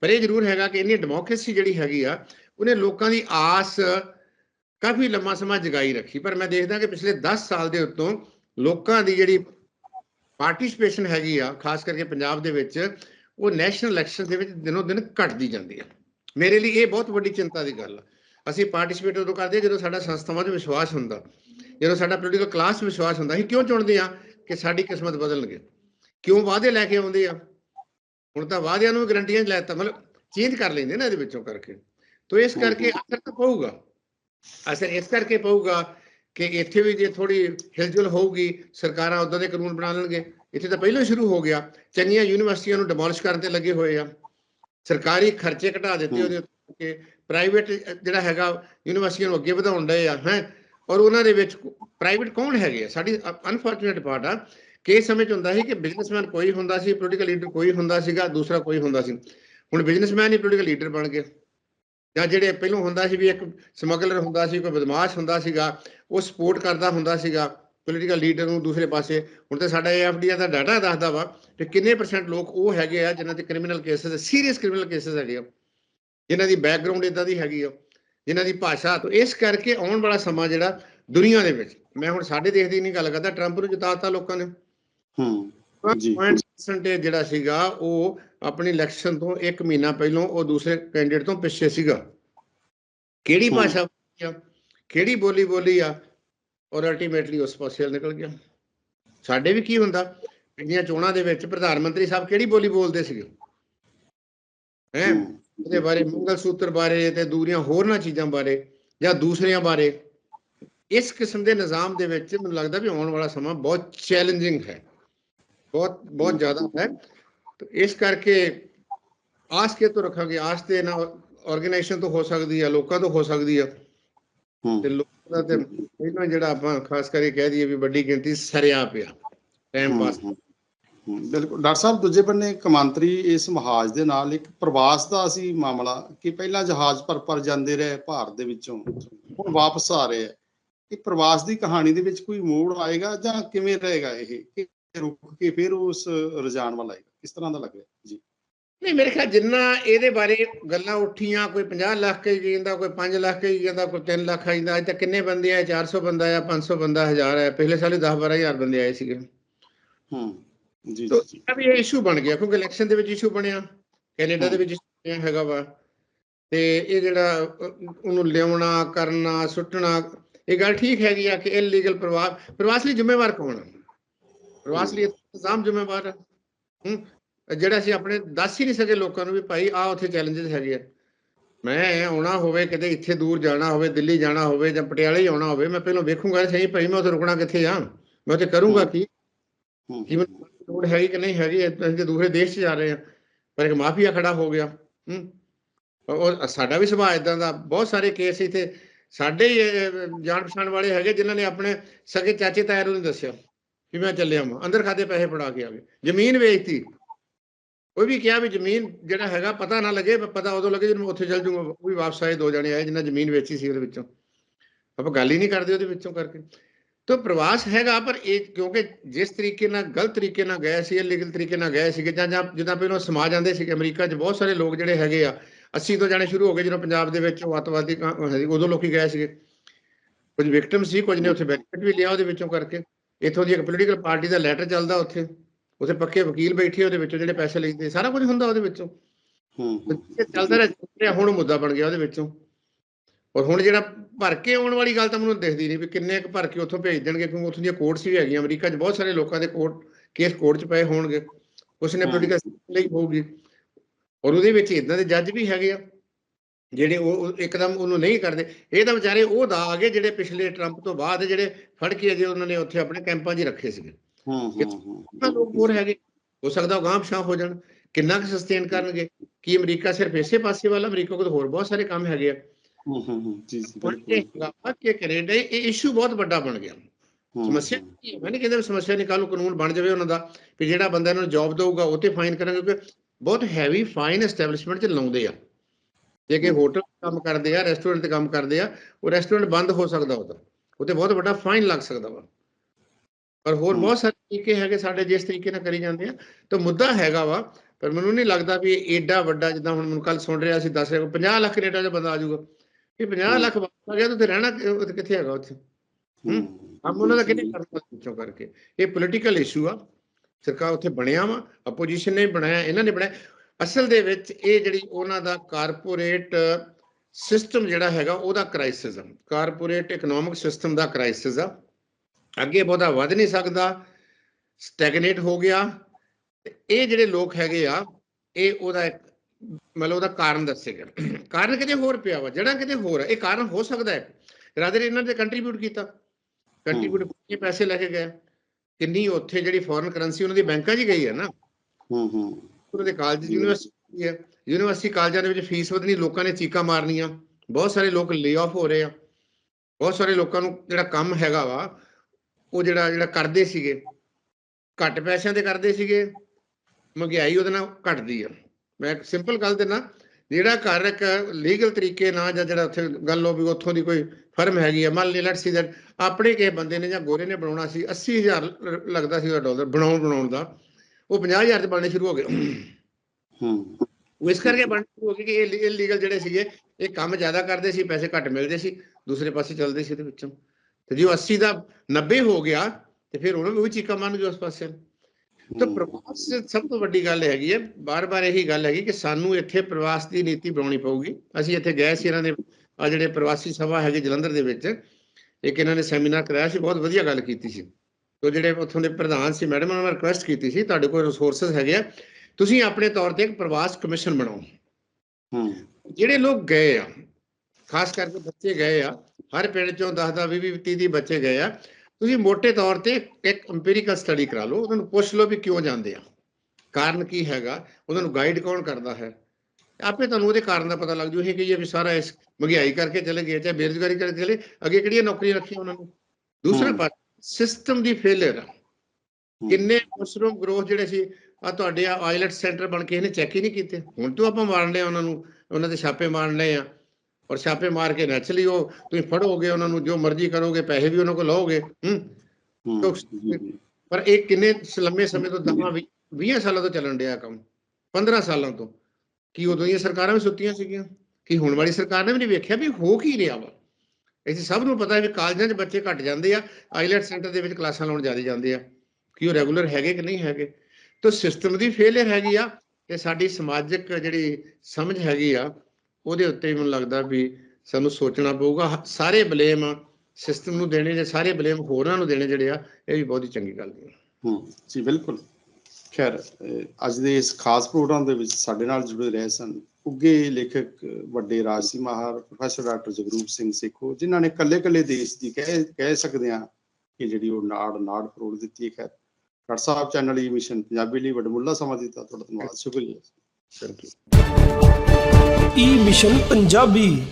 ਪਰ ਇਹ ਜ਼ਰੂਰ ਹੈਗਾ ਕਿ ਇੰਨੀ ਡੈਮੋਕ੍ਰੇਸੀ ਜਿਹੜੀ ਹੈਗੀ ਆ, ਉਹਨੇ ਲੋਕਾਂ ਦੀ ਆਸ ਕਾਫੀ ਲੰਮਾ ਸਮਾਂ ਜਗਾਈ ਰੱਖੀ ਪਰ ਮੈਂ ਦੇਖਦਾ ਕਿ ਪਿਛਲੇ 10 ਸਾਲ ਦੇ ਉੱਤੋਂ ਲੋਕਾਂ ਦੀ ਜਿਹੜੀ ਪਾਰਟਿਸਿਪੇਸ਼ਨ ਹੈਗੀ ਆ ਖਾਸ ਕਰਕੇ ਪੰਜਾਬ ਦੇ ਵਿੱਚ ਉਹ ਨੈਸ਼ਨਲ ਇਲੈਕਸ਼ਨ ਦੇ ਵਿੱਚ ਦਿਨੋਂ ਦਿਨ ਘਟਦੀ ਜਾਂਦੀ ਆ। ਮੇਰੇ ਲਈ ਇਹ ਬਹੁਤ ਵੱਡੀ ਚਿੰਤਾ ਦੀ ਗੱਲ ਆ। ਅਸੀਂ ਪਾਰਟਿਸਿਪੇਟ ਉਦੋਂ ਕਰਦੇ ਹਾਂ ਜਦੋਂ ਸਾਡਾ ਸੰਸਥਾਵਾਂ 'ਚ ਵਿਸ਼ਵਾਸ ਹੁੰਦਾ ਜਦੋਂ ਸਾਡਾ ਪੋਲੀਟੀਕਲ ਕਲਾਸ ਵਿਸ਼ਵਾਸ ਹੁੰਦਾ। ਅਸੀਂ ਕਿਉਂ ਚੁਣਦੇ ਆ ਕਿ ਸਾਡੀ ਕਿਸਮਤ ਬਦਲਣਗੇ? ਕਿਉਂ ਵਾਅਦੇ ਲੈ ਕੇ ਆਉਂਦੇ ਆ? ਹੁਣ ਤਾਂ ਵਾਅਦਿਆਂ ਨੂੰ ਵੀ ਗਰੰਟੀਆਂ 'ਚ ਲੈਤਾ ਮਤਲਬ ਚੇਂਜ ਕਰ ਲੈਂਦੇ ਨਾ ਇਹਦੇ ਵਿੱਚੋਂ ਕਰਕੇ। ਤੋ ਇਸ ਕਰਕੇ ਅਸਰ ਤਾਂ ਪਊਗਾ। ਅਸਰ ਇਸ ਕਰਕੇ ਪਊਗਾ ਕਿ ਇੱਥੇ ਵੀ ਜੇ ਥੋੜੀ ਹਿਲਜੁਲ ਹੋਊਗੀ ਸਰਕਾਰਾਂ ਉਦਾਂ ਦੇ ਕਾਨੂੰਨ ਬਣਾ ਲੈਣਗੇ। ਇੱਥੇ ਤਾਂ ਪਹਿਲਾਂ ਹੀ ਸ਼ੁਰੂ ਹੋ ਗਿਆ। ਚੰਗੀਆਂ ਯੂਨੀਵਰਸਿਟੀਆਂ ਨੂੰ ਡਿਮੋਲਿਸ਼ ਕਰਨ ਤੇ ਲੱਗੇ ਹੋਏ ਆ। ਸਰਕਾਰੀ ਖਰਚੇ ਘਟਾ ਦਿੱਤੇ। ਉਹਦੇ ਉੱਤੇ। ਪ੍ਰਾਈਵੇਟ ਜਿਹੜਾ ਹੈਗਾ ਯੂਨੀਵਰਸਿਟੀਆਂ ਨੂੰ ਅੱਗੇ ਵਧਾਉਣ ਡਏ ਆ ਹੈ। ਔਰ ਉਹਨਾਂ ਦੇ ਵਿੱਚ ਪ੍ਰਾਈਵੇਟ ਕੌਣ ਹੈਗੇ ਆ? ਸਾਡੀ ਅਨਫੋਰਚੂਨੇਟ ਪਾਰਟ ਆ। ਕਿ ਇਸ ਸਮੇਂ ਚ ਹੁੰਦਾ ਸੀ ਕਿ ਬਿਜ਼ਨਸਮੈਨ ਕੋਈ ਹੁੰਦਾ ਸੀ ਪੋਲੀਟੀਕਲ ਲੀਡਰ ਕੋਈ ਹੁੰਦਾ ਸੀਗਾ ਦੂਸਰਾ ਕੋਈ ਹੁੰਦਾ ਸੀ। ਹੁਣ ਬਿਜ਼ਨਸਮੈਨ ਹੀ ਪੋਲੀਟੀਕਲ ਲੀਡਰ ਬਣ ਗਏ। ਜਾਂ ਜਿਹੜੇ ਪਹਿਲੋਂ ਹੁੰਦਾ ਸੀ ਵੀ ਇੱਕ ਸਮਗਲਰ ਹੁੰਦਾ ਸੀ, ਕੋਈ ਬਦਮਾਸ਼ ਹੁੰਦਾ ਸੀਗਾ, ਉਹ ਸਪੋਰਟ ਕਰਦਾ ਹੁੰਦਾ ਸੀਗਾ ਪੋਲੀਟੀਕਲ ਲੀਡਰ ਨੂੰ ਦੂਸਰੇ ਪਾਸੇ। ਹੁਣ ਤੇ ਸਾਡਾ ਏਐਫਡੀ ਦਾ ਡਾਟਾ ਦੱਸਦਾ ਵਾ ਕਿ ਕਿੰਨੇ ਪਰਸੈਂਟ ਲੋਕ ਉਹ ਹੈਗੇ ਆ ਜਿਨ੍ਹਾਂ ਦੇ criminal cases serious criminal cases ਹੈਗੇ ਆ। ਜਿਨ੍ਹਾਂ ਦੀ ਬੈਕਗ੍ਰਾਉਂਡ ਇਦਾਂ ਦੀ ਹੈਗੀ ਆ, ਜਿਨ੍ਹਾਂ ਦੀ ਭਾਸ਼ਾ ਤੋਂ ਇਸ ਕਰਕੇ ਆਉਣ ਵਾਲਾ ਸਮਾਂ ਜਿਹੜਾ ਦੁਨੀਆ ਦੇ ਵਿੱਚ, ਮੈਂ ਹੁਣ ਸਾਡੇ ਦੇਸ਼ ਦੀ ਨਹੀਂ ਗੱਲ ਕਰਦਾ ਟਰੰਪ ਨੂੰ ਜਿਤਾਤਾ ਲੋਕਾਂ ਨੇ। ਹੂੰ। ਪਰਸੈਂਟੇਜ ਜਿਹੜਾ ਸੀਗਾ ਉਹ ਆਪਣੀ ਇਲੈਕਸ਼ਨ ਤੋਂ 1 ਮਹੀਨਾ ਪਹਿਲਾਂ ਉਹ ਦੂਸਰੇ ਕੈਂਡੀਡੇਟ ਤੋਂ ਪਿੱਛੇ ਸੀਗਾ। ਕਿਹੜੀ। ਭਾਸ਼ਾ ਬੋਲੀ ਆ? ਕਿਹੜੀ ਬੋਲੀ ਬੋਲੀ ਆ? ਔਰ ਅਲਟੀਮੇਟਲੀ ਉਸ ਪਾਸੇ ਨਿਕਲ ਗਿਆ। ਸਾਡੇ ਵੀ ਕੀ ਹੁੰਦਾ? ਪਿਛਲੀਆਂ ਚੋਣਾਂ ਦੇ ਵਿੱਚ ਪ੍ਰਧਾਨ ਮੰਤਰੀ ਸਾਹਿਬ ਕਿਹੜੀ ਬੋਲੀ ਬੋਲਦੇ ਸੀਗੇ? ਹੈ? ਹੂੰ, ਉਹਦੇ ਬਾਰੇ ਮੰਗਲ ਸੂਤਰ ਬਾਰੇ ਤੇ ਦੂਰੀਆਂ ਹੋਰਨਾਂ ਚੀਜ਼ਾਂ ਬਾਰੇ ਜਾਂ ਦੂਸਰਿਆਂ ਬਾਰੇ। ਇਸ ਕਿਸਮ ਦੇ ਨਿਜ਼ਾਮ ਦੇ ਵਿੱਚ ਮੈਨੂੰ ਲੱਗਦਾ ਵੀ ਆਉਣ ਵਾਲਾ ਸਮਾਂ ਬਹੁਤ ਚੈਲੰਜਿੰਗ ਹੈ। ਬਹੁਤ ਬਹੁਤ ਜ਼ਿਆਦਾ ਹੈ। ਤੇ ਇਸ ਕਰਕੇ ਆਸ ਕੇ ਤੋਂ ਰੱਖਾਂਗੇ। ਆਸ ਤੇ ਨਾ ਆਰਗੇਨਾਈਜੇਸ਼ਨ ਤੋਂ ਹੋ ਸਕਦੀ ਆ ਲੋਕਾਂ ਤੋਂ ਹੋ ਸਕਦੀ ਹੂੰ। ਤੇ ਲੋਕਾਂ ਦਾ ਤੇ ਪਹਿਲਾਂ ਜਿਹੜਾ ਆਪਾਂ ਖਾਸ ਕਰਕੇ ਕਹਿ ਦਈਏ ਵੀ ਵੱਡੀ ਗਿਣਤੀ ਸਰਿਆ ਪਿਆ ਟਾਈਮ ਪਾਸ ਹੂੰ, ਹੂੰ, ਬਿਲਕੁਲ। ਡਾਕਟਰ ਸਾਹਿਬ ਦੂਜੇ ਬੰਨੇ ਕਮਾਂਤਰੀ ਇਸ ਮਹਾਜ ਦੇ ਨਾਲ ਇੱਕ ਪ੍ਰਵਾਸ ਦਾ ਸੀ ਮਾਮਲਾ ਕਿ ਪਹਿਲਾਂ ਜਹਾਜ਼ ਪਰ ਪਰ ਜਾਂਦੇ ਰਹੇ ਭਾਰਤ ਦੇ ਵਿੱਚੋਂ ਹੁਣ ਵਾਪਸ ਆ ਰਹੇ ਆ। ਇਹ ਪ੍ਰਵਾਸ ਦੀ ਕਹਾਣੀ ਦੇ ਵਿੱਚ ਕੋਈ ਮੋੜ ਆਏਗਾ ਜਾਂ ਕਿਵੇਂ ਰਹੇਗਾ ਇਹ? ਕਿ ਰੁਕ ਕੇ ਫਿਰ ਉਸ ਰੁਝਾਨ ਵੱਲ ਆਏਗਾ। ਕਿਸ ਤਰ੍ਹਾਂ ਦਾ ਲੱਗ ਰਿਹਾ? ਜੀ। ਨਹੀਂ ਮੇਰੇ ਖਿਆਲ ਜਿੰਨਾ ਇਹਦੇ ਬਾਰੇ ਗੱਲਾਂ ਉੱਠੀਆਂ ਕੋਈ 50 ਲੱਖ ਕਹੀ ਜਾਂਦਾ ਕੋਈ 5 ਲੱਖ ਕਹੀ ਜਾਂਦਾ ਕੋਈ 3 ਲੱਖ ਆਈ ਜਾਂਦਾ ਅੱਜ ਤੱਕ ਕਿੰਨੇ ਬੰਦੇ ਆਏ? 400 ਬੰਦਾ ਆਇਆ 500 ਬੰਦਾ 1000 ਆਇਆ ਪਿਛਲੇ ਸਾਲ ਹੀ 10 12000 ਬੰਦੇ ਆਏ ਸੀਗੇ। ਹੂੰ ਜੀ ਜੀ। ਇਹ ਵੀ ਇਹ ਇਸ਼ੂ ਬਣ ਗਿਆ ਕਿਉਂਕਿ ਇਲੈਕਸ਼ਨ ਦੇ ਵਿੱਚ ਇਸ਼ੂ ਬਣਿਆ ਕੈਨੇਡਾ ਦੇ ਵਿੱਚ ਬਣਿਆ ਹੈਗਾ ਵਾ। ਤੇ ਇਹ ਜਿਹੜਾ ਉਹਨੂੰ ਲਿਆਉਣਾ ਕਰਨਾ ਸੁੱਟਣਾ ਇਹ ਗੱਲ ਠੀਕ ਹੈਗੀ ਆ ਕਿ ਇਲੀਗਲ ਪ੍ਰਵਾਸ ਪ੍ਰਵਾਸ ਲਈ ਜ਼ਿੰਮੇਵਾਰ ਕੌਣ ਹੈ ਪ੍ਰਵਾਸ ਲਈ ਇੰਤਜ਼ਾਮ ਜ਼ਿੰਮੇਵਾਰ ਹੈ ਹੂੰ ਜਿਹੜਾ ਅਸੀਂ ਆਪਣੇ ਦੱਸ ਹੀ ਨਹੀਂ ਸਕੇ ਲੋਕਾਂ ਨੂੰ ਵੀ ਭਾਈ ਆ ਉੱਥੇ ਚੈਲੰਜਸ ਹੈਗੇ ਆ। ਮੈਂ ਆਉਣਾ ਹੋਵੇ ਕਿਤੇ ਇੱਥੇ ਦੂਰ ਜਾਣਾ ਹੋਵੇ ਦਿੱਲੀ ਜਾਣਾ ਹੋਵੇ ਜਾਂ ਪਟਿਆਲੇ ਹੀ ਆਉਣਾ ਹੋਵੇ ਮੈਂ ਪਹਿਲਾਂ ਵੇਖੂੰਗਾ ਸਹੀ ਭਾਈ ਮੈਂ ਉੱਥੇ ਰੁਕਣਾ ਕਿੱਥੇ ਆ। ਮੈਂ ਉੱਥੇ ਕਰੂੰਗਾ ਕੀ? ਮੈਨੂੰ ਲੋੜ ਹੈਗੀ ਕਿ ਨਹੀਂ ਹੈਗੀ? ਅਸੀਂ ਦੂਸਰੇ ਦੇਸ਼ 'ਚ ਜਾ ਰਹੇ ਹਾਂ ਪਰ ਇੱਕ ਮਾਫੀਆ ਖੜਾ ਹੋ ਗਿਆ। ਹੂੰ ਉਹ ਸਾਡਾ ਵੀ ਸੁਭਾਅ ਇਦਾਂ ਦਾ ਬਹੁਤ ਸਾਰੇ ਕੇਸ ਇੱਥੇ ਸਾਡੇ ਜਾਣ ਪਛਾਣ ਵਾਲੇ ਹੈਗੇ ਜਿਨ੍ਹਾਂ ਨੇ ਆਪਣੇ ਸਕੇ ਚਾਚੇ ਤਾਇਆ ਨੂੰ ਨੀ ਦੱਸਿਆ। ਵੀ ਮੈਂ ਚੱਲਿਆ ਵਾਂ। ਅੰਦਰ ਖਾਦੇ ਪੈਸੇ ਫੜਾ ਕੇ ਆ ਗਏ। ਜ਼ਮੀਨ ਵੇਚਤੀ। ਉਹ ਵੀ ਕਿਹਾ ਵੀ ਜ਼ਮੀਨ ਜਿਹੜਾ ਹੈਗਾ ਪਤਾ ਨਾ ਲੱਗੇ ਪਤਾ ਉਦੋਂ ਲੱਗੇ ਜਦੋਂ ਮੈਂ ਉੱਥੇ ਚੱਲ ਜੂਗਾ। ਉਹ ਵੀ ਵਾਪਸ ਆਏ ਦੋ ਜਣੇ ਆਏ ਜਿਨ੍ਹਾਂ ਜ਼ਮੀਨ ਵੇਚੀ ਸੀ ਉਹਦੇ ਵਿੱਚੋਂ। ਆਪਾਂ ਗੱਲ ਹੀ ਨਹੀਂ ਕਰਦੇ ਉਹਦੇ ਵਿੱਚੋਂ ਕਰਕੇ। ਤਾਂ ਪ੍ਰਵਾਸ ਹੈਗਾ, ਪਰ ਇਹ ਕਿਉਂਕਿ ਜਿਸ ਤਰੀਕੇ ਨਾਲ, ਗਲਤ ਤਰੀਕੇ ਨਾਲ ਗਏ ਸੀ ਇਲੀਗਲ ਤਰੀਕੇ ਨਾਲ ਗਏ ਸੀਗੇ, ਜਾਂ ਜਾਂ ਜਿੱਦਾਂ ਪਹਿਲਾਂ ਸਮਾਜ ਜਾਂਦੇ ਸੀਗੇ, ਅਮਰੀਕਾ 'ਚ ਬਹੁਤ ਸਾਰੇ ਲੋਕ ਜਿਹੜੇ ਹੈਗੇ ਆ 80 ਤੋਂ ਜਾਣੇ ਸ਼ੁਰੂ ਹੋ ਗਏ ਜਦੋਂ ਪੰਜਾਬ ਦੇ ਵਿੱਚ ਉਹ ਅੱਤਵਾਦੀ ਕਾਂ- ਉਹ ਉਦੋਂ ਲੋਕੀ ਗਏ ਸੀਗੇ। ਕੁਝ ਵਿਕਟਮ ਸੀ, ਕੁਝ ਨੇ ਉੱਥੇ ਬੈਨੀਫਿਟ ਵੀ ਲਿਆ ਉਹਦੇ ਵਿੱਚੋਂ ਕਰਕੇ। ਇੱਥੋਂ ਦੀ ਇੱਕ ਪੋਲੀਟੀਕਲ ਪਾਰਟੀ ਦਾ ਲੈਟਰ ਚੱਲਦਾ ਉੱਥੇ ਉੱਥੇ ਪੱਕੇ ਵਕੀਲ ਬੈਠੇ ਉਹਦੇ ਵਿੱਚੋਂ ਜਿਹੜੇ ਪੈਸੇ ਲੈਂਦੇ ਸਾਰਾ ਕੁਝ ਹੁੰਦਾ ਉਹਦੇ ਵਿੱਚੋਂ। ਹੂੰ ਚੱਲਦਾ ਰਿਹਾ ਹੁਣ ਮੁੱਦਾ ਬਣ ਗਿਆ ਉਹਦੇ ਵਿੱਚੋਂ। ਔਰ ਹੁਣ ਜਿਹੜਾ ਭਰ ਕੇ ਆਉਣ ਵਾਲੀ ਗੱਲ ਤਾਂ ਮੈਨੂੰ ਦਿਖਦੀ ਨਹੀਂ ਵੀ ਕਿੰਨੇ ਕੁ ਭਰ ਕੇ ਉੱਥੋਂ ਭੇਜ ਦੇਣਗੇ ਕਿਉਂਕਿ ਉੱਥੋਂ ਦੀਆਂ ਕੋਰਟਸ ਵੀ ਹੈਗੀਆਂ ਅਮਰੀਕਾ 'ਚ ਬਹੁਤ ਸਾਰੇ ਲੋਕਾਂ ਦੇ ਕੋਰਟ ਕੇਸ ਕੋਰਟ 'ਚ ਪਏ ਹੋਣਗੇ। ਉਸ ਨੇ। ਪੋਲੀਟੀਕਲ ਲਈ ਹੋਊਗੀ। ਔਰ ਉਹਦੇ ਵਿੱਚ ਇਦਾਂ ਦੇ ਜੱਜ ਵੀ ਹੈਗੇ ਆ। ਜਿਹੜੇ ਉਹ ਇੱਕਦਮ ਉਹਨੂੰ ਨਹੀਂ ਕਰਦੇ। ਇਹ ਤਾਂ ਵਿਚਾਰੇ ਉਹ ਦਾ ਆ ਗਏ ਜਿਹੜੇ ਪਿਛਲੇ ਟਰੰਪ ਤੋਂ ਬਾਅਦ ਜਿਹੜੇ ਫੜ ਕੇ ਅਜੇ ਉਹਨਾਂ ਨੇ ਉੱਥੇ ਆਪਣੇ ਕੈਂਪਾਂ 'ਚ ਹੀ ਰੱਖੇ ਸੀਗੇ। ਹੂੰ ਹੂੰ ਹੂੰ ਲੋਕ ਹੋਰ ਹੈਗੇ? ਹੋ ਸਕਦਾ ਉਹ ਪਛਾਂ ਹੋ ਜਾਣ। ਕਿੰਨਾ ਕੁ ਸਸਟੇਨ ਕਰਨਗੇ? ਕੀ ਅਮਰੀਕਾ ਸਿਰਫ ਇਸੇ ਪਾਸੇ ਵਾਲਾ ਅਮਰੀਕਾ ਕੋਲ ਹੋਰ ਬਹੁਤ ਸਾਰੇ ਕੰਮ ਹੈਗੇ ਆ। ਹੂੰ ਹੂੰ ਹੂੰ ਜੀ ਜੀ ਕਿ ਕੈਨੇਡਾ ਇਹ ਇਸ਼ੂ ਬਹੁਤ ਵੱਡਾ ਬਣ ਗਿਆ। ਹੂੰ, ਸਮੱਸਿਆ ਹੂੰ, ਕੀ ਹੈ? ਮੈਂ ਨਹੀਂ ਕਹਿੰਦਾ ਸਮੱਸਿਆ ਨਹੀਂ ਕੱਲ੍ਹ ਨੂੰ ਕਾਨੂੰਨ ਬਣ ਜਾਵੇ ਉਹਨਾਂ ਦਾ ਵੀ ਜਿਹੜਾ ਬੰਦਾ ਇਹਨਾਂ ਨੂੰ ਜੌਬ ਦਊਗਾ ਉਹ ਤੇ ਫਾਈਨ ਕਰਾਂਗੇ ਕਿਉਂਕਿ ਬਹੁਤ ਹੈਵੀ ਫਾਈਨ ਐਸਟੈਬਲਿਸ਼ਮੈਂਟ 'ਚ ਲਾਉਂਦੇ ਆ। ਜੇ ਕਿ ਹੋਟਲ ਕੰਮ ਕਰਦੇ ਆ ਰੈਸਟੋਰੈਂਟ ਤੇ ਕੰਮ ਕਰਦੇ ਆ ਉਹ ਰੈਸਟੋਰੈਂਟ ਬੰਦ ਹੋ ਸਕਦਾ ਉਹਦਾ ਉੱਤੇ ਬਹੁਤ ਵੱਡਾ ਫਾਈਨ ਲੱਗ ਸਕਦਾ ਵਾ। ਪਰ ਹੋਰ ਹਮ। ਬਹੁਤ ਸਾਰੇ ਤਰੀਕੇ ਹੈਗੇ ਸਾਡੇ ਜਿਸ ਤਰੀਕੇ ਨਾਲ ਕਰੀ ਜਾਂਦੇ ਆ। ਤਾਂ ਮੁੱਦਾ ਹੈਗਾ ਵਾ ਪਰ ਮੈਨੂੰ ਨਹੀਂ ਲੱਗਦਾ ਵੀ ਇਹ ਏਡਾ ਵੱਡਾ ਜਿੱਦਾਂ ਹੁਣ ਮੈਨੂੰ ਕੱਲ ਸੁਣ ਰਿਹਾ ਸੀ ਦੱਸ ਰਿਹਾ 50 ਲੱਖ ਕੈਨੇਡਾ 'ਚ ਬੰਦਾ ਆ ਜਾਊਗਾ। ਇਹ 50 ਲੱਖ ਵਾਪਸ ਆ ਗਿਆ ਤਾਂ ਉੱਥੇ ਰਹਿਣਾ ਕਿੱਥੇ ਹੈਗਾ ਉੱਥੇ? ਹੂੰ। ਕੰਮ ਉਹਨਾਂ ਦਾ ਕਿਹਨੇ ਕਰਨਾ ਵਿੱਚੋਂ ਕਰਕੇ? ਇਹ ਪੋਲੀਟੀਕਲ ਇਸ਼ੂ ਆ। ਸਰਕਾਰ ਉੱਥੇ ਬਣਿਆ ਵਾ ਆਪੋਜੀਸ਼ਨ ਨੇ ਬਣਾਇਆ ਇਹਨਾਂ ਨੇ ਬਣਾਇਆ। ਅਸਲ ਦੇ ਵਿੱਚ ਇਹ ਜਿਹੜੀ ਉਹਨਾਂ ਦਾ ਕਾਰਪੋਰੇਟ ਸਿਸਟਮ ਜਿਹੜਾ ਹੈਗਾ ਉਹਦਾ ਕ੍ਰਾਈਸਿਸ ਆ ਕਾਰਪੋਰੇਟ ਇਕਨੋਮਿਕ ਸਿਸਟਮ ਦਾ ਕ੍ਰਾਈਸਿਸ ਆ। ਅੱਗੇ ਬਹੁਤਾ ਵੱਧ ਨਹੀਂ ਸਕਦਾ ਸਟੈਗਨੇਟ ਹੋ ਗਿਆ। ਤੇ ਇਹ ਜਿਹੜੇ ਲੋਕ ਹੈਗੇ ਆ ਇਹ ਉਹਦਾ ਇੱਕ ਮਤਲਬ ਉਹਦਾ ਕਾਰਨ ਦੱਸੇਗਾ ਕਾਰਨ ਕਿਤੇ ਹੋਰ ਪਿਆ ਵਾ ਜਿਹੜਾ ਕਿਤੇ ਹੋਰ ਇਹ ਕਾਰਨ ਹੋ ਸਕਦਾ ਹੈ। ਰਾਦਰ ਇਹਨਾਂ ਨੇ ਕੰਟਰੀਬਿਊਟ ਕੀਤਾ। ਕੰਟਰੀਬਿਊਟ ਕਿੰਨੇ ਪੈਸੇ ਲੈ ਕੇ ਗਏ? ਕਿੰਨੀ ਉੱਥੇ ਜਿਹੜੀ ਫੋਰਨ ਕਰੰਸੀ ਉਹਨਾਂ ਦੀ ਬੈਂਕਾਂ 'ਚ ਗਈ ਹੈ ਨਾ। ਹੂੰ ਹੂੰ। ਉਹਨਾਂ ਦੇ ਕਾਲਜ ਯੂਨੀਵਰਸਿਟੀ ਹੈ। ਯੂਨੀਵਰਸਿਟੀ ਕਾਲਜਾਂ ਦੇ ਵਿੱਚ ਫੀਸ ਵਧਣੀ, ਲੋਕਾਂ ਨੇ ਚੀਕਾਂ ਮਾਰਨੀਆਂ। ਬਹੁਤ ਸਾਰੇ ਲੋਕ ਲੇ ਆਫ ਹੋ ਰਹੇ ਆ। ਬਹੁਤ ਸਾਰੇ ਲੋਕਾਂ ਨੂੰ ਜਿਹੜਾ ਕੰਮ ਹੈਗਾ ਵਾ, ਉਹ ਜਿਹੜਾ ਜਿਹੜਾ ਕਰਦੇ ਸੀਗੇ, ਘੱਟ ਪੈਸਿਆਂ ਤੇ ਕਰਦੇ ਸੀਗੇ, ਮਹਿੰਗਾਈ ਉਹਦੇ ਨਾਲ ਘਟਦੀ ਆ। ਮੈਂ ਇੱਕ ਸਿੰਪਲ ਗੱਲ ਦੇਣਾ ਜਿਹੜਾ ਘਰ ਇੱਕ ਲੀਗਲ ਤਰੀਕੇ ਨਾਲ ਜਾਂ ਜਿਹੜਾ ਉੱਥੇ ਗੱਲ ਹੋ ਵੀ ਉੱਥੋਂ ਦੀ ਕੋਈ ਫਰਮ ਹੈਗੀ ਆ, ਮੰਨ ਲਈ ਲੈਟਸ ਸੀ ਦੈਟ ਆਪਣੇ ਕਿਸੇ ਬੰਦੇ ਨੇ ਜਾਂ ਗੋਰੇ ਨੇ ਬਣਾਉਣਾ ਸੀ 80000 ਲ- ਲੱਗਦਾ ਸੀ ਉਹਦਾ ਡਾਲਰ ਬਣਾਉਣ ਬਣਾਉਣ ਦਾ। ਉਹ 50000 ਚ ਬਣਨੇ ਸ਼ੁਰੂ ਹੋ ਗਏ। ਹੂੰ। ਉਹ ਇਸ ਕਰਕੇ ਬਣਨੇ ਸ਼ੁਰੂ ਹੋ ਗਏ ਕਿ ਇਹ ਇਲੀਗਲ ਜਿਹੜੇ ਸੀਗੇ ਇਹ ਕੰਮ ਜ਼ਿਆਦਾ ਕਰਦੇ ਸੀ ਪੈਸੇ ਘੱਟ ਮਿਲਦੇ ਸੀ ਦੂਸਰੇ ਪਾਸੇ ਚੱਲਦੇ ਸੀ ਇਹਦੇ ਵਿੱਚੋਂ। ਤੇ ਜੇ ਉਹ 80 ਦਾ 90 ਹੋ ਗਿਆ ਤੇ ਫਿਰ ਉਹਨਾਂ ਨੂੰ ਵੀ ਚੀਕਾ ਮਾਰਨਗੇ ਉਸ ਪਾਸੇ ਤਾਂ ਪ੍ਰਵਾਸ ਸਭ ਤੋਂ ਵੱਡੀ ਗੱਲ ਹੈਗੀ ਹੈ। ਬਾਰ-ਬਾਰ ਇਹੀ ਗੱਲ ਹੈਗੀ ਕਿ ਸਾਨੂੰ ਇੱਥੇ ਪ੍ਰਵਾਸ ਦੀ ਨੀਤੀ ਬਣਾਉਣੀ ਪਊਗੀ। ਅਸੀਂ ਇੱਥੇ ਗਏ ਸੀ ਇਹਨਾਂ ਦੇ ਆ ਜਿਹੜੇ ਪ੍ਰਵਾਸੀ ਸਭਾ ਹੈਗੇ ਜਲੰਧਰ ਦੇ ਵਿੱਚ ਇੱਕ ਇਹਨਾਂ ਨੇ ਸੈਮੀਨਾਰ ਕਰਾਇਆ ਸੀ ਬਹੁਤ ਵਧੀਆ ਗੱਲ ਕੀਤੀ ਸੀ। ਤੋਂ ਜਿਹੜੇ ਉੱਥੋਂ ਦੇ ਪ੍ਰਧਾਨ ਸੀ ਮੈਡਮ ਉਹਨਾਂ ਨੇ ਰਿਕੁਐਸਟ ਕੀਤੀ ਸੀ ਤੁਹਾਡੇ ਕੋਲ ਰਿਸੋਰਸਸ ਹੈਗੇ ਆ। ਤੁਸੀਂ ਆਪਣੇ ਤੌਰ ਤੇ ਇੱਕ ਪ੍ਰਵਾਸ ਕਮਿਸ਼ਨ ਬਣਾਓ। ਹੂੰ। ਜਿਹੜੇ ਲੋਕ ਗਏ ਆ ਖਾਸ ਕਰਕੇ ਬੱਚੇ ਗਏ ਆ ਹਰ ਪਿੰਡ ਚੋਂ 10 10 20 30 30 ਬੱਚੇ ਗਏ ਆ ਤੁਸੀਂ ਮੋٹے ਤੌਰ ਤੇ ਇੱਕ ਐਮਪੀਰੀਕਲ ਸਟੱਡੀ ਕਰਾ ਲਓ ਉਹਨਾਂ ਨੂੰ ਪੁੱਛ ਲਓ ਵੀ ਕਿਉਂ ਜਾਂਦੇ ਆ। ਕਾਰਨ ਕੀ ਹੈਗਾ ਉਹਨਾਂ ਨੂੰ ਗਾਈਡ ਕੌਣ ਕਰਦਾ ਹੈ? ਆਪੇ ਤੁਹਾਨੂੰ ਉਹਦੇ ਕਾਰਨ ਦਾ ਪਤਾ ਲੱਗ ਜੂ ਇਹ ਕਹੀਏ ਵੀ ਸਾਰਾ ਇਸ ਮਹਿੰਗਾਈ ਕਰਕੇ ਚਲੇ ਗਏ ਚਾਹੇ ਬੇਰੁਜ਼ਗਾਰੀ ਕਰਕੇ ਚਲੇ ਅੱਗੇ ਕਿਹੜੀਆਂ ਨੌਕਰੀਆਂ ਰੱਖੀਆਂ ਉਹਨਾਂ ਨੂੰ? ਦੂਸਰਾ। ਪਾਸੇ ਸਿਸਟਮ ਦੀ ਫੇਲਿਅਰ ਆ। ਕਿੰਨੇ ਮਸ਼ਰੂਮ ਗਰੋਥ ਜਿਹੜੇ ਸੀ ਆ ਤੁਹਾਡੇ ਆ ਆਈਲੈਟ ਸੈਂਟਰ ਬਣ ਕੇ ਇਹਨੇ ਚੈੱਕ ਹੀ ਨਹੀਂ ਕੀਤੇ। ਹੁਣ ਤੋਂ ਆਪਾਂ ਮਾਰਨ ਲਿਆ ਉਹਨਾਂ ਨੂੰ ਉਹਨਾਂ ਦੇ ਛਾਪੇ ਮਾਰਨ ਲਏ ਆ। ਔਰ ਛਾਪੇ ਮਾਰ ਕੇ ਨੈਚੁਰਲੀ ਉਹ ਤੁਸੀਂ ਫੜੋਗੇ ਉਹਨਾਂ ਨੂੰ ਜੋ ਮਰਜ਼ੀ ਕਰੋਗੇ ਪੈਸੇ ਵੀ ਉਹਨਾਂ ਕੋਲ ਲਓਗੇ ਹੂੰ। ਪਰ ਇਹ ਕਿੰਨੇ ਲੰਮੇ ਸਮੇਂ ਤੋਂ ਦਹਾਂ 20 ਸਾਲਾਂ ਤੋਂ ਚੱਲਣ ਡਿਆ ਕੰਮ 15 ਸਾਲਾਂ ਤੋਂ। ਕੀ ਉਦੋਂ ਦੀਆਂ ਸਰਕਾਰਾਂ ਵੀ ਸੁੱਤੀਆਂ ਸੀਗੀਆਂ? ਕਿ ਹੁਣ ਵਾਲੀ ਸਰਕਾਰ ਨੇ ਵੀ ਨਹੀਂ ਵੇਖਿਆ ਵੀ ਹੋ ਕੀ ਰਿਹਾ ਵਾ? ਇੱਥੇ ਸਭ ਨੂੰ ਪਤਾ ਹੈ ਵੀ ਕਾਲਜਾਂ 'ਚ ਬੱਚੇ ਘਟ ਜਾਂਦੇ ਆ ਆਈਲੈਟ ਸੈਂਟਰ ਦੇ ਵਿੱਚ ਕਲਾਸਾਂ ਲਾਉਣ ਜ਼ਿਆਦਾ ਜਾਂਦੇ ਆ। ਕਿ ਉਹ ਰੈਗੂਲਰ ਹੈਗੇ ਕਿ ਨਹੀਂ ਹੈਗੇ? ਤਾਂ ਸਿਸਟਮ ਦੀ ਫੇਲਿਅਰ ਹੈਗੀ ਆ ਤੇ ਸਾਡੀ ਸਮਾਜਿਕ ਜਿਹੜੀ ਸਮਝ ਹੈਗੀ ਆ, ਉਹਦੇ ਉੱਤੇ ਮੈਨੂੰ ਲੱਗਦਾ ਵੀ ਸਾਨੂੰ ਸੋਚਣਾ ਪਊਗਾ। ਸਾਰੇ ਬਲੇਮ ਸਿਸਟਮ ਨੂੰ ਦੇਣੇ ਜਾਂ, ਸਾਰੇ ਬਲੇਮ ਹੋਰਾਂ ਨੂੰ ਦੇਣੇ ਜਿਹੜੇ ਆ, ਇਹ ਵੀ ਬਹੁਤ ਹੀ ਚੰਗੀ ਗੱਲ ਨਹੀਂ ਹੂੰ, ਜੀ ਬਿਲਕੁਲ। ਖੈਰ ਅੱਜ ਦੇ ਇਸ ਖਾਸ ਪ੍ਰੋਗਰਾਮ ਦੇ ਵਿੱਚ ਸਾਡੇ ਨਾਲ ਜੁੜੇ ਰਹੇ ਸਨ ਉੱਗੇ ਲੇਖਕ ਵੱਡੇ ਰਾਜਸੀ ਮਾਹਰ, ਪ੍ਰੋਫੈਸਰ ਡਾਕਟਰ ਜਗਰੂਪ ਸਿੰਘ ਸੇਖੋ, ਜਿਨ੍ਹਾਂ ਨੇ ਕੱਲੇ-ਕੱਲੇ ਦੇਸ਼ ਦੀ ਕਹਿ ਕਹਿ ਸਕਦੇ ਆ ਕਿ ਜਿਹੜੀ ਉਹ ਨਾੜ ਨਾੜ ਫਰੋੜ ਦਿੱਤੀ ਹੈ। ਖੈਰ, doctor Sahib, channel E mission Punjabi ਲਈ ਵਡਮੁੱਲਾ ਸਮਾਂ ਦਿੱਤਾ, ਤੁਹਾਡਾ ਧੰਨਵਾਦ, ਸ਼ੁਕਰੀਆ। Thank you E mission Punjabi